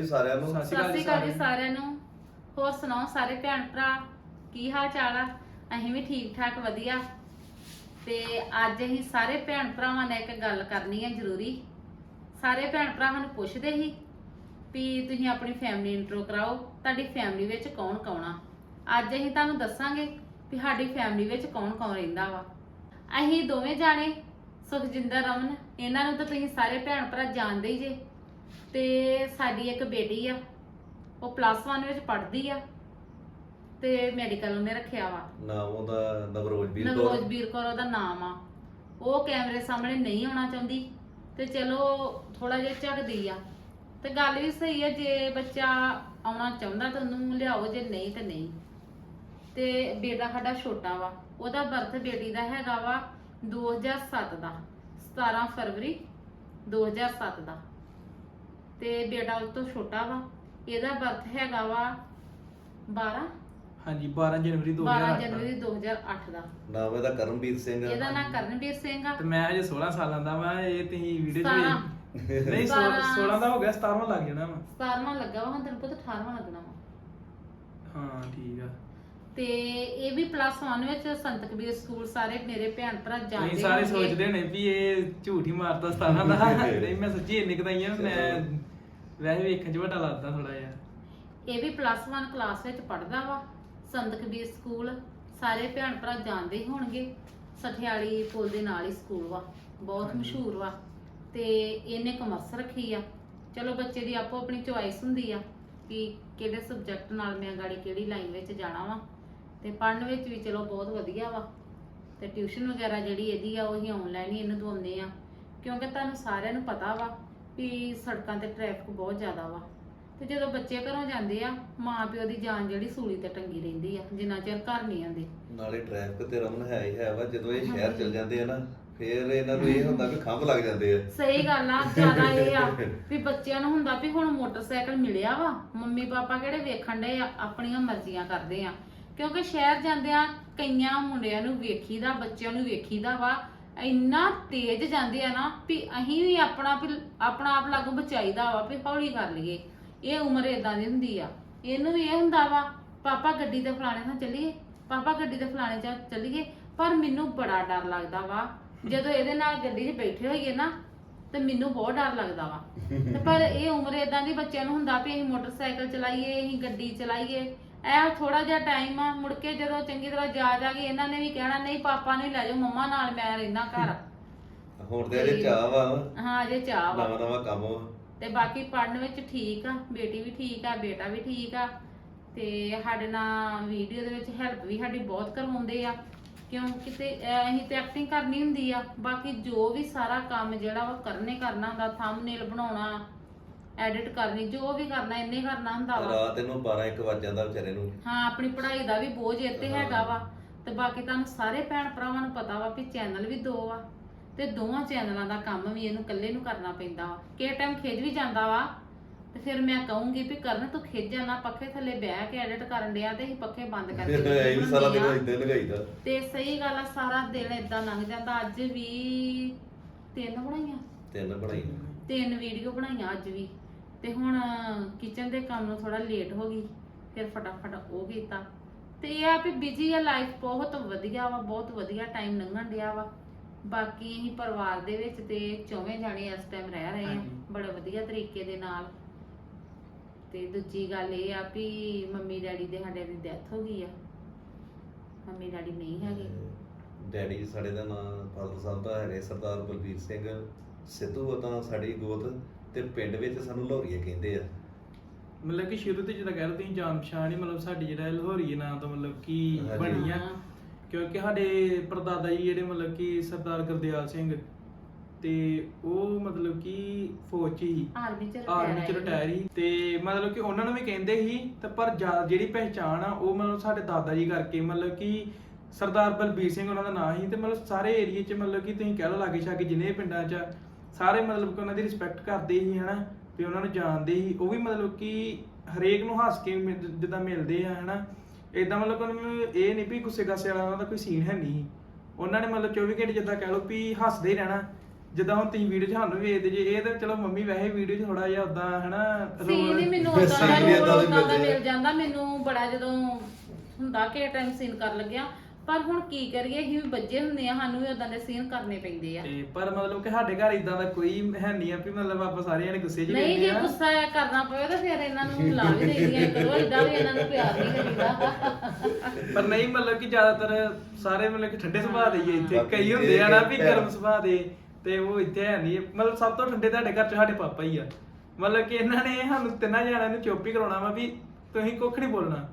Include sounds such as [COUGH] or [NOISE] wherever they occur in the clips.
ਜੀ ਸਾਰਿਆਂ ਨੂੰ। ਸਤਿ ਸ਼੍ਰੀ ਅਕਾਲ ਜੀ ਸਾਰਿਆਂ ਨੂੰ। ਹੋਰ ਸੁਣਾਓ ਸਾਰੇ ਭੈਣ ਭਰਾ? ਕੀ ਹਾਲ ਚਾਲ ਆ? ਅਸੀਂ ਵੀ ਠੀਕ ਠਾਕ ਵਧੀਆ। ਤੇ ਅੱਜ ਅਸੀਂ ਸਾਰੇ ਭੈਣ ਭਰਾਵਾਂ ਨਾਲ ਇੱਕ ਗੱਲ ਕਰਨੀ ਹੈ ਜ਼ਰੂਰੀ। ਸਾਰੇ ਭੈਣ ਭਰਾਵਾਂ ਨੂੰ ਪੁੱਛਦੇ ਸੀ ਵੀ ਤੁਸੀਂ ਆਪਣੀ ਫੈਮਿਲੀ ਇੰਟਰੋ ਕਰਾਓ ਤੁਹਾਡੀ ਫੈਮਿਲੀ ਵਿੱਚ ਕੌਣ ਕੌਣ ਆ? ਅੱਜ ਅਸੀਂ ਤੁਹਾਨੂੰ ਦੱਸਾਂਗੇ ਵੀ ਸਾਡੀ ਫੈਮਿਲੀ ਵਿੱਚ ਕੌਣ ਕੌਣ ਰਹਿੰਦਾ ਵਾ। ਅਸੀਂ ਦੋਵੇਂ ਜਾਣੇ ਸੁਖਜਿੰਦਰ ਰਮਨ ਇਹਨਾਂ ਨੂੰ ਤਾਂ ਤੁਸੀਂ ਸਾਰੇ ਭੈਣ ਭਰਾ ਜਾਣਦੇ ਹੀ ਜੇ। ਤੇ ਸਾਡੀ ਇੱਕ ਬੇਟੀ ਆ ਉਹ ਪਲੱਸ 1 ਵਿੱਚ ਪੜ੍ਹਦੀ ਆ ਤੇ ਮੈਡੀਕਲ ਉਹਨੇ ਰੱਖਿਆ ਵਾ। ਨਾਮ ਉਹਦਾ ਨਵਰੋਜ ਵੀਰ ਨਵਰੋਜ ਕੌਰ ਵੀਰ ਕੌਰ ਉਹਦਾ ਨਾਮ ਆ। ਉਹ ਕੈਮਰੇ ਸਾਹਮਣੇ ਨਹੀਂ ਆਉਣਾ ਚਾਹੁੰਦੀ ਤੇ ਚਲੋ ਥੋੜਾ ਜਿਹਾ ਝਕਦੀ ਆ। ਤੇ ਗੱਲ ਵੀ ਸਹੀ ਆ ਜੇ ਬੱਚਾ ਆਉਣਾ ਚਾਹੁੰਦਾ ਤਾਂ ਉਹਨੂੰ ਲਿਆਓ ਜੇ ਨਹੀਂ ਤਾਂ ਨਹੀਂ। ਤੇ ਬੇਟਾ ਸਾਡਾ ਛੋਟਾ ਵਾ ਉਹਦਾ ਬਰਥ ਬੇਟੀ ਦਾ ਹੈਗਾ ਵਾ 2007 ਦਾ 17 ਫਰਵਰੀ 2007 ਦਾ। ਤੇ ਬੇਟਾ ਉਸ ਤੋਂ ਛੋਟਾ ਵਾ ਇਹਦਾ ਬਰਥ ਹੈਗਾ ਵਾ 12 ਹਾਂਜੀ 12 ਜਨਵਰੀ 12 2008 ਜਨਵਰੀ 2008 ਦਾ। ਨਾਮ ਇਹਦਾ ਕਰਮਵੀਰ ਸਿੰਘ ਆ। ਇਹਦਾ ਨਾਂ ਕਰਨਵੀਰ ਸਿੰਘ ਆ। ਤੇ ਮੈਂ ਹਜੇ 16 ਸਾਲਾਂ ਦਾ ਵਾਂ ਇਹ ਤੁਸੀਂ ਵੀਡੀਓ ਚ ਸਤਾਰਾਂ। ਵੀ- ਨਹੀਂ ਸਤਾਰਾਂ। 16 ਦਾ ਹੋ ਗਿਆ 17ਵਾਂ ਲੱਗ ਜਾਣਾ ਵਾ। 17ਵਾਂ ਲੱਗਾ ਵਾ ਹੁਣ ਤੈਨੂੰ ਪਤਾ 18ਵਾਂ ਲੱਗਣਾ ਵਾ। ਹਾਂ ਠੀਕ ਆ। ਤੇ ਇਹ ਵੀ ਪਲੱਸ 1 ਵਿੱਚ ਸੰਤ ਕਬੀਰ ਸਕੂਲ ਸਾਰੇ ਮੇਰੇ ਭੈਣ ਭਰਾ ਜਾਣਦੇ ਨਹੀਂ ਸਾਰੇ ਹੋਣਗੇ। ਸੋਚਦੇ ਨੇ ਵੀ ਇਹ ਝੂਠ ਹੀ ਮਾਰਦਾ 17 ਦਾ। [LAUGHS] ਨਹੀਂ ਮੈਂ ਸੱਚੀ ਇੰਨੇ ਕਦਾਈਆਂ ਮੈਂ ਵੈਸੇ ਵੇਖਣ ਚ ਵੱਡਾ ਲੱਗਦਾ ਥੋੜਾ ਜਿਹਾ। ਇਹ ਵੀ ਪਲੱਸ 1 ਕਲਾਸ ਵਿੱਚ ਪੜਦਾ ਵਾ। ਸੰਤ ਕਬੀਰ ਸਕੂਲ ਸਾਰੇ ਭੈਣ ਭਰਾ ਜਾਣਦੇ ਹੀ ਹੋਣਗੇ। ਸਠਿਆਲੀ ਪੁਲ ਦੇ ਨਾਲ ਹੀ ਸਕੂਲ ਵਾ। ਬਹੁਤ ਹਾਂਜੀ। ਮਸ਼ਹੂਰ ਵਾ। ਤੇ ਇਹਨੇ ਕਮਰਸ ਰੱਖੀ ਆ। ਚਲੋ ਬੱਚੇ ਦੀ ਆਪੋ ਆਪਣੀ ਚੁਆਇਸ ਹੁੰਦੀ ਆ ਕਿ ਕਿਹੜੇ ਸਬਜੈਕਟ ਨਾਲ ਮੈਂ ਗਾੜੀ ਕਿਹੜੀ ਲਾਈਨ ਵਿੱਚ ਜਾਣਾ ਵਾ। ਤੇ ਪੜ੍ਹਨ ਵਿੱਚ ਵੀ ਚਲੋ ਬਹੁਤ ਵਧੀਆ ਵਾ। ਤੇ ਟਿਊਸ਼ਨ ਵਗੈਰਾ ਜਿਹੜੀ ਇਹਦੀ ਆ ਉਹ ਹੀ ਆਨਲਾਈਨ ਹੀ ਇਹਨੂੰ ਦਵਾਉਂਦੇ ਆ। ਕਿਉਂਕਿ ਤੁਹਾਨੂੰ ਸਾਰਿਆਂ ਨੂੰ ਪਤਾ ਵਾ ਵੀ ਸੜਕਾਂ ਤੇ ਟ੍ਰੈਫਿਕ ਬਹੁਤ ਜ਼ਿਆਦਾ ਵਾ। ਤੇ ਜਦੋਂ ਬੱਚੇ ਘਰੋਂ ਜਾਂਦੇ ਆ ਮਾਂ ਪਿਓ ਦੀ ਜਾਨ ਜਿਹੜੀ ਸੂਲੀ ਤੇ ਟੰਗੀ ਰਹਿੰਦੀ ਆ ਜਿੰਨਾ ਚਿਰ ਘਰ ਨਹੀਂ ਆਉਂਦੇ। ਨਾਲੇ ਟ੍ਰੈਫਿਕ ਤੇ ਰਮਨ ਹੈ ਹੀ ਹੈ ਵਾ ਜਦੋਂ ਇਹ ਸ਼ਹਿਰ। ਚਲ ਜਾਂਦੇ ਆ ਨਾ ਫਿਰ ਇਹਨਾਂ ਨੂੰ ਇਹ ਹੁੰਦਾ ਕਿ ਖੰਭ ਲੱਗ ਜਾਂਦੇ ਆ। ਸਹੀ ਗੱਲ ਆ ਜ਼ਿਆਦਾ ਇਹ ਆ ਵੀ ਬੱਚਿਆਂ ਨੂੰ ਹੁੰਦਾ ਵੀ ਹੁਣ ਮੋਟਰਸਾਈਕਲ ਮਿਲਿਆ ਵਾ ਮੰਮੀ ਪਾਪਾ ਕਿਹੜੇ ਵੇਖਣ ਦੇ ਆ ਆਪਣੀਆਂ ਮਰਜ਼ੀਆਂ ਕਰਦੇ ਆ। ਕਿਉਂਕਿ ਸ਼ਹਿਰ ਜਾਂਦਿਆਂ ਕਈਆਂ ਮੁੰਡਿਆਂ ਨੂੰ ਵੇਖੀਦਾ, ਬੱਚਿਆਂ ਨੂੰ ਵੇਖੀਦਾ ਵਾ, ਇੰਨਾ ਤੇਜ਼ ਜਾਂਦੇ ਆ ਨਾ ਵੀ ਅਸੀਂ ਵੀ ਆਪਣਾ ਵੀ ਆਪਣਾ ਆਪ ਲਾਗੂ ਬਚਾਈਦਾ ਵਾ ਵੀ ਹੌਲੀ ਕਰ ਲਈਏ। ਇਹ ਉਮਰ ਇਦਾਂ ਦੀ ਹੁੰਦੀ ਆ। ਇਹਨੂੰ ਵੀ ਇਹ ਹੁੰਦਾ ਵਾ, ਪਾਪਾ ਗੱਡੀ ਤੇ ਫਲਾਣੇ ਥਾਂ ਚੱਲੀਏ, ਪਾਪਾ ਗੱਡੀ ਤੇ ਫਲਾਣੇ ਚ ਚੱਲੀਏ। ਪਰ ਮੈਨੂੰ ਬੜਾ ਡਰ ਲੱਗਦਾ ਵਾ। ਜਦੋਂ ਇਹਦੇ ਨਾਲ ਗੱਡੀ 'ਚ ਬੈਠੇ ਹੋਈਏ ਨਾ, ਤੇ ਮੈਨੂੰ ਬਹੁਤ ਡਰ ਲੱਗਦਾ ਵਾ। ਤੇ ਪਰ ਇਹ ਉਮਰ ਇਦਾਂ ਦੀ ਬੱਚਿਆਂ ਨੂੰ ਹੁੰਦਾ ਵੀ ਅਸੀਂ ਮੋਟਰਸਾਈਕਲ ਚਲਾਈਏ, ਅਸੀਂ ਗੱਡੀ ਚਲਾਈਏ। ਇਹ ਥੋੜਾ ਜਿਹਾ ਟਾਈਮ ਆ ਮੁੜ ਕੇ ਜਦੋਂ ਚੰਗੀ ਤਰ੍ਹਾਂ ਜਾ ਜਾ ਕੇ ਇਹਨਾਂ ਨੇ ਵੀ ਕਹਿਣਾ ਨਹੀਂ ਪਾਪਾ ਨੂੰ ਹੀ ਲੈ ਜਾਓ ਮੰਮਾ ਨਾਲ ਮੈਂ ਰਹਿਣਾ ਘਰ। ਹੁਣ ਤੇ ਅਜੇ ਚਾਹ ਵਾ। ਹਾਂ ਜੇ ਚਾਹ ਵਾ। ਨਵਾਂ ਨਵਾਂ ਕੰਮ ਵਾ। ਤੇ ਬਾਕੀ ਪੜਨ ਵਿੱਚ ਠੀਕ ਆ ਬੇਟੀ ਵੀ ਠੀਕ ਆ ਬੇਟਾ ਵੀ ਠੀਕ ਆ। ਤੇ ਸਾਡੇ ਨਾਲ ਵੀਡੀਓ ਦੇ ਵਿੱਚ ਹੈਲਪ ਵੀ ਸਾਡੀ ਬਹੁਤ ਕਰਵਾਉਂਦੇ ਆ। ਕਿਉਂ? ਕਿਤੇ ਅਹ ਅਸੀਂ ਤੇ ਐਕਟਿੰਗ ਕਰਨੀ ਹੁੰਦੀ ਆ। ਬਾਕੀ ਜੋ ਵੀ ਸਾਰਾ ਕੰਮ ਜਿਹੜਾ ਉਹ ਕਰਨੇ ਕਰਨਾ ਹੁੰਦਾ ਥੰਬਨੇਲ ਬਣਾਉਣਾ ਐਡਿਟ ਕਰਨੀ ਜੋ ਵੀ ਕਰਨਾ ਇੰਨੇ ਕਰਨਾ ਹੁੰਦਾ ਵਾ। ਰਾਤ ਇਹਨੂੰ 12 1 ਵਜ ਜਾਂਦਾ ਵਿਚਾਰੇ ਨੂੰ। ਹਾਂ ਆਪਣੀ ਪੜ੍ਹਾਈ ਦਾ ਵੀ ਬੋਝ ਇੱਥੇ ਹਾਂ। ਹੈਗਾ ਵਾ। ਤੇ ਬਾਕੀ ਤੁਹਾਨੂੰ ਸਾਰੇ ਭੈਣ ਭਰਾਵਾਂ ਨੂੰ ਪਤਾ ਵਾ ਵੀ ਚੈਨਲ ਵੀ ਦੋ ਆ। ਤੇ ਦੋਵਾਂ ਚੈਨਲਾਂ ਦਾ ਕੰਮ ਵੀ ਇਹਨੂੰ ਇਕੱਲੇ ਨੂੰ ਕਰਨਾ ਪੈਂਦਾ ਵਾ। ਕਿਹ ਟਾਈਮ ਖਿੱਚ ਵੀ ਜਾਂਦਾ ਵਾ। ਤੇ ਫਿਰ ਮੈਂ ਕਹੂੰਗੀ ਵੀ ਕਰਨ ਤੂੰ ਖਿੱਚ ਜਾਣਾ ਪੱਖੇ ਥੱਲੇ ਬਹਿ ਕੇ ਐਡਿਟ ਕਰਨ ਡਿਆ ਤੇ ਅਸੀਂ ਪੱਖੇ ਬੰਦ ਕਰਕੇ ਇਹ ਵੀ ਸਾਰਾ ਦਿਨ। ਇਦਾਂ ਲਗਾਈਦਾ ਤੇ ਸਹੀ ਗੱਲ ਆ ਸਾਰਾ ਦਿਨ ਇਦਾਂ ਲੰਘ ਜਾਂਦਾ। ਅੱਜ ਵੀ ਤਿੰਨ ਬਣਾਈਆਂ? ਤਿੰਨ ਬਣਾਈ ਤਿੰਨ ਵੀਡੀਓ ਬਣਾਈਆਂ ਅੱਜ ਵੀ। ਤੇ ਹੁਣ ਕਿਚਨ ਦੇ ਕੰਮ ਨੂੰ ਥੋੜਾ ਲੇਟ ਹੋ ਗਈ ਫਿਰ ਫਟਾਫਟ ਉਹ ਕੀਤਾ। ਤੇ ਇਹ ਆ ਵੀ ਬਿਜ਼ੀ ਆ ਲਾਈਫ ਬਹੁਤ ਵਧੀਆ ਵਾ ਬਹੁਤ ਵਧੀਆ ਟਾਈਮ ਲੰਘਣ ਡਿਆ ਵਾ। ਬਾਕੀ ਅਸੀਂ ਪਰਿਵਾਰ ਦੇ ਵਿੱਚ ਤੇ ਚੌਵੇਂ ਜਾਣੇ ਇਸ ਟਾਈਮ ਰਹਿ ਰਹੇ ਆ। ਬੜੇ ਵਧੀਆ ਤਰੀਕੇ ਦੇ ਨਾਲ। ਤੇ ਦੂਜੀ ਗੱਲ ਇਹ ਆ ਵੀ ਮੰਮੀ ਡੈਡੀ ਦੇ ਸਾਡੇ ਦੀ ਡੈਥ ਹੋ ਗਈ ਆ। ਮੰਮੀ ਡੈਡੀ ਨਹੀਂ ਹੈਗੇ। ਡੈਡੀ ਸਾਡੇ ਦਾ ਨਾਮ ਫਾਦਰ ਸਾਹਿਬ ਦਾ ਹੈਗੇ ਸਰਦਾਰ ਬਲਬੀਰ ਸਿੰਘ। ਸਿੱਧੂ ਤਾਂ ਸਾਡੀ ਗੋਤ। ਤੇ ਪਿੰਡ ਵਿੱਚ ਸਾਨੂੰ ਲੋਰੀਏ ਕਹਿੰਦੇ ਆ। ਮਤਲਬ ਕਿ ਸ਼ੁਰੂ ਤੋਂ ਜਿੱਦਾਂ ਕਹਿ ਰਹੇ ਤੁਸੀਂ ਜਾਣ ਪਛਾਣ ਹੀ ਮਤਲਬ ਸਾਡੀ ਜਿਹੜਾ ਲੋਹਰੀ ਨਾਮ ਤੋਂ ਮਤਲਬ ਕਿ ਹਾਂਜੀ। ਬਣੀ ਆ। ਹਾਂ। ਕਿਉਂਕਿ ਸਾਡੇ ਪਰਦਾਦਾ ਜੀ ਜਿਹੜੇ ਮਤਲਬ ਕਿ ਸਰਦਾਰ ਗੁਰਦਿਆਲ ਸਿੰਘ ਤੇ ਉਹ ਮਤਲਬ ਕਿ ਫੌਜ 'ਚ ਹੀ ਆਰਮੀ ਚ ਆਰਮੀ ਚ ਰਿਟਾਇਰ ਸੀ। ਤੇ ਮਤਲਬ ਕਿ ਉਹਨਾਂ ਨੂੰ ਵੀ ਕਹਿੰਦੇ ਸੀ ਤੇ ਪਰ ਜਿਹੜੀ ਪਹਿਚਾਣ ਆ ਉਹ ਮਤਲਬ ਸਾਡੇ ਦਾਦਾ ਜੀ ਕਰਕੇ ਮਤਲਬ ਕਿ ਸਰਦਾਰ ਬਲਬੀਰ ਸਿੰਘ ਉਹਨਾਂ ਦਾ ਨਾਮ ਸੀ ਤੇ ਮਤਲਬ ਸਾਰੇ ਏਰੀਏ 'ਚ ਮਤਲਬ ਕਿ ਤੁਸੀਂ ਕਹਿ ਲਓ ਲਾਗੇ ਛਾਗੇ ਜਿੰਨੇ ਪਿੰਡਾਂ 'ਚ ਆ, ਸਾਰੇ ਮਤਲਬ ਕਿ ਉਹਨਾਂ ਦੀ ਰਿਸਪੈਕਟ ਕਰਦੇ ਸੀ ਹਨਾ ਤੇ ਉਹਨਾਂ ਨੂੰ ਜਾਣਦੇ ਸੀ ਉਹ ਵੀ ਮਤਲਬ ਕਿ ਹਰੇਕ ਨੂੰ ਹੱਸ ਕੇ ਮਿਲ- ਜਿੱਦਾਂ ਮਿਲਦੇ ਆ ਹਨਾ ਇਦਾਂ ਮਤਲਬ ਕਿ ਉਹਨਾਂ ਨੂੰ ਇਹ ਨਹੀਂ ਵੀ ਗੁੱਸੇ ਗਾਸੇ ਵਾਲਾ ਉਹਨਾਂ ਦਾ ਕੋਈ ਸੀਨ ਹੈ ਨਹੀਂ। ਉਹਨਾਂ ਨੇ ਮਤਲਬ 24 ਘੰਟੇ ਜਿੱਦਾਂ ਕਹਿ ਲਓ ਵੀ ਹੱਸਦੇ ਹੀ ਰਹਿਣਾ ਜਿੱਦਾਂ ਹੁਣ ਤੁਸੀਂ ਵੀਡੀਓ 'ਚ ਸਾਨੂੰ ਵੇਖਦੇ ਜੇ ਇਹ ਤਾਂ ਚਲੋ ਮੰਮੀ ਵੈਸੇ ਵੀਡੀਓ 'ਚ ਥੋੜਾ ਜਿਹਾ ਉਦਾਂ ਹਨਾ ਸੀਨ ਹੀ ਮੈਨੂੰ ਉਦਾਂ ਦਾ ਸੀਨ ਹੀ ਏਦਾਂ ਰੋਲ ਦੇ ਉਦਾਂ ਦਾ ਮਿਲਦੇ ਆ। ਮਿਲ ਜਾਂਦਾ ਮੈਨੂੰ ਬੜਾ ਜਦੋਂ ਹੁੰਦਾ ਕਿ ਟਾਈਮ ਸੀਨ ਕਰ ਲੱਗਿਆ ਪਰ ਹੁਣ ਕੀ ਕਰੀਏ ਅਸੀਂ ਵੀ ਬੱਜੇ ਹੁੰਦੇ ਆ ਸਾਨੂੰ ਵੀ ਉਦਾਂ ਦੇ ਸੀਨ ਕਰਨੇ ਪੈਂਦੇ ਆ। ਤੇ ਪਰ ਮਤਲਬ ਕਿ ਸਾਡੇ ਘਰ ਇਦਾਂ ਦਾ ਕੋਈ ਹੈ ਨਹੀਂ ਆ ਵੀ ਮਤਲਬ ਆਪਾਂ ਸਾਰੇ ਜਣੇ ਗੁੱਸੇ 'ਚ ਨਹੀਂ ਰਹਿੰਦੇ ਜੇ ਆ। ਗੁੱਸਾ ਕਰਨਾ ਪਵੇ ਤਾਂ ਫਿਰ ਇਹਨਾਂ ਨੂੰ ਲਾ ਵੀ ਦੇਈਆਂ ਕਰੋ ਇਦਾਂ ਵੀ ਇਹਨਾਂ ਨੂੰ ਪਿਆਰ ਨਹੀਂ ਕਰੀਦਾ। ਪਰ ਨਹੀਂ ਮਤਲਬ ਕਿ ਜ਼ਿਆਦਾਤਰ ਸਾਰੇ ਮਤਲਬ ਕਿ ਠੰਡੇ ਸੁਭਾਅ ਦੇ ਹੀ ਆ ਇੱਥੇ। ਬਾਕੀ ਕਈ ਹੁੰਦੇ ਆ ਨਾ ਵੀ ਗਰਮ ਸੁਭਾਅ ਦੇ ਤੇ ਉਹ ਇੱਥੇ ਹੈ ਨਹੀਂ। ਮਤਲਬ ਸਭ ਤੋਂ ਠੰਡੇ ਤੁਹਾਡੇ ਘਰ 'ਚ ਸਾਡੇ ਪਾਪਾ ਹੀ ਆ। ਮਤਲਬ ਕਿ ਇਹਨਾਂ ਨੇ ਸਾਨੂੰ ਤਿੰਨਾਂ ਜਣਿਆਂ ਨੂੰ ਚੁੱਪ ਹੀ ਕਰਾਉਣਾ ਵਾ ਵੀ ਤੁਸੀਂ ਕੁੱਖ ਨਹੀਂ ਬੋਲਣਾ।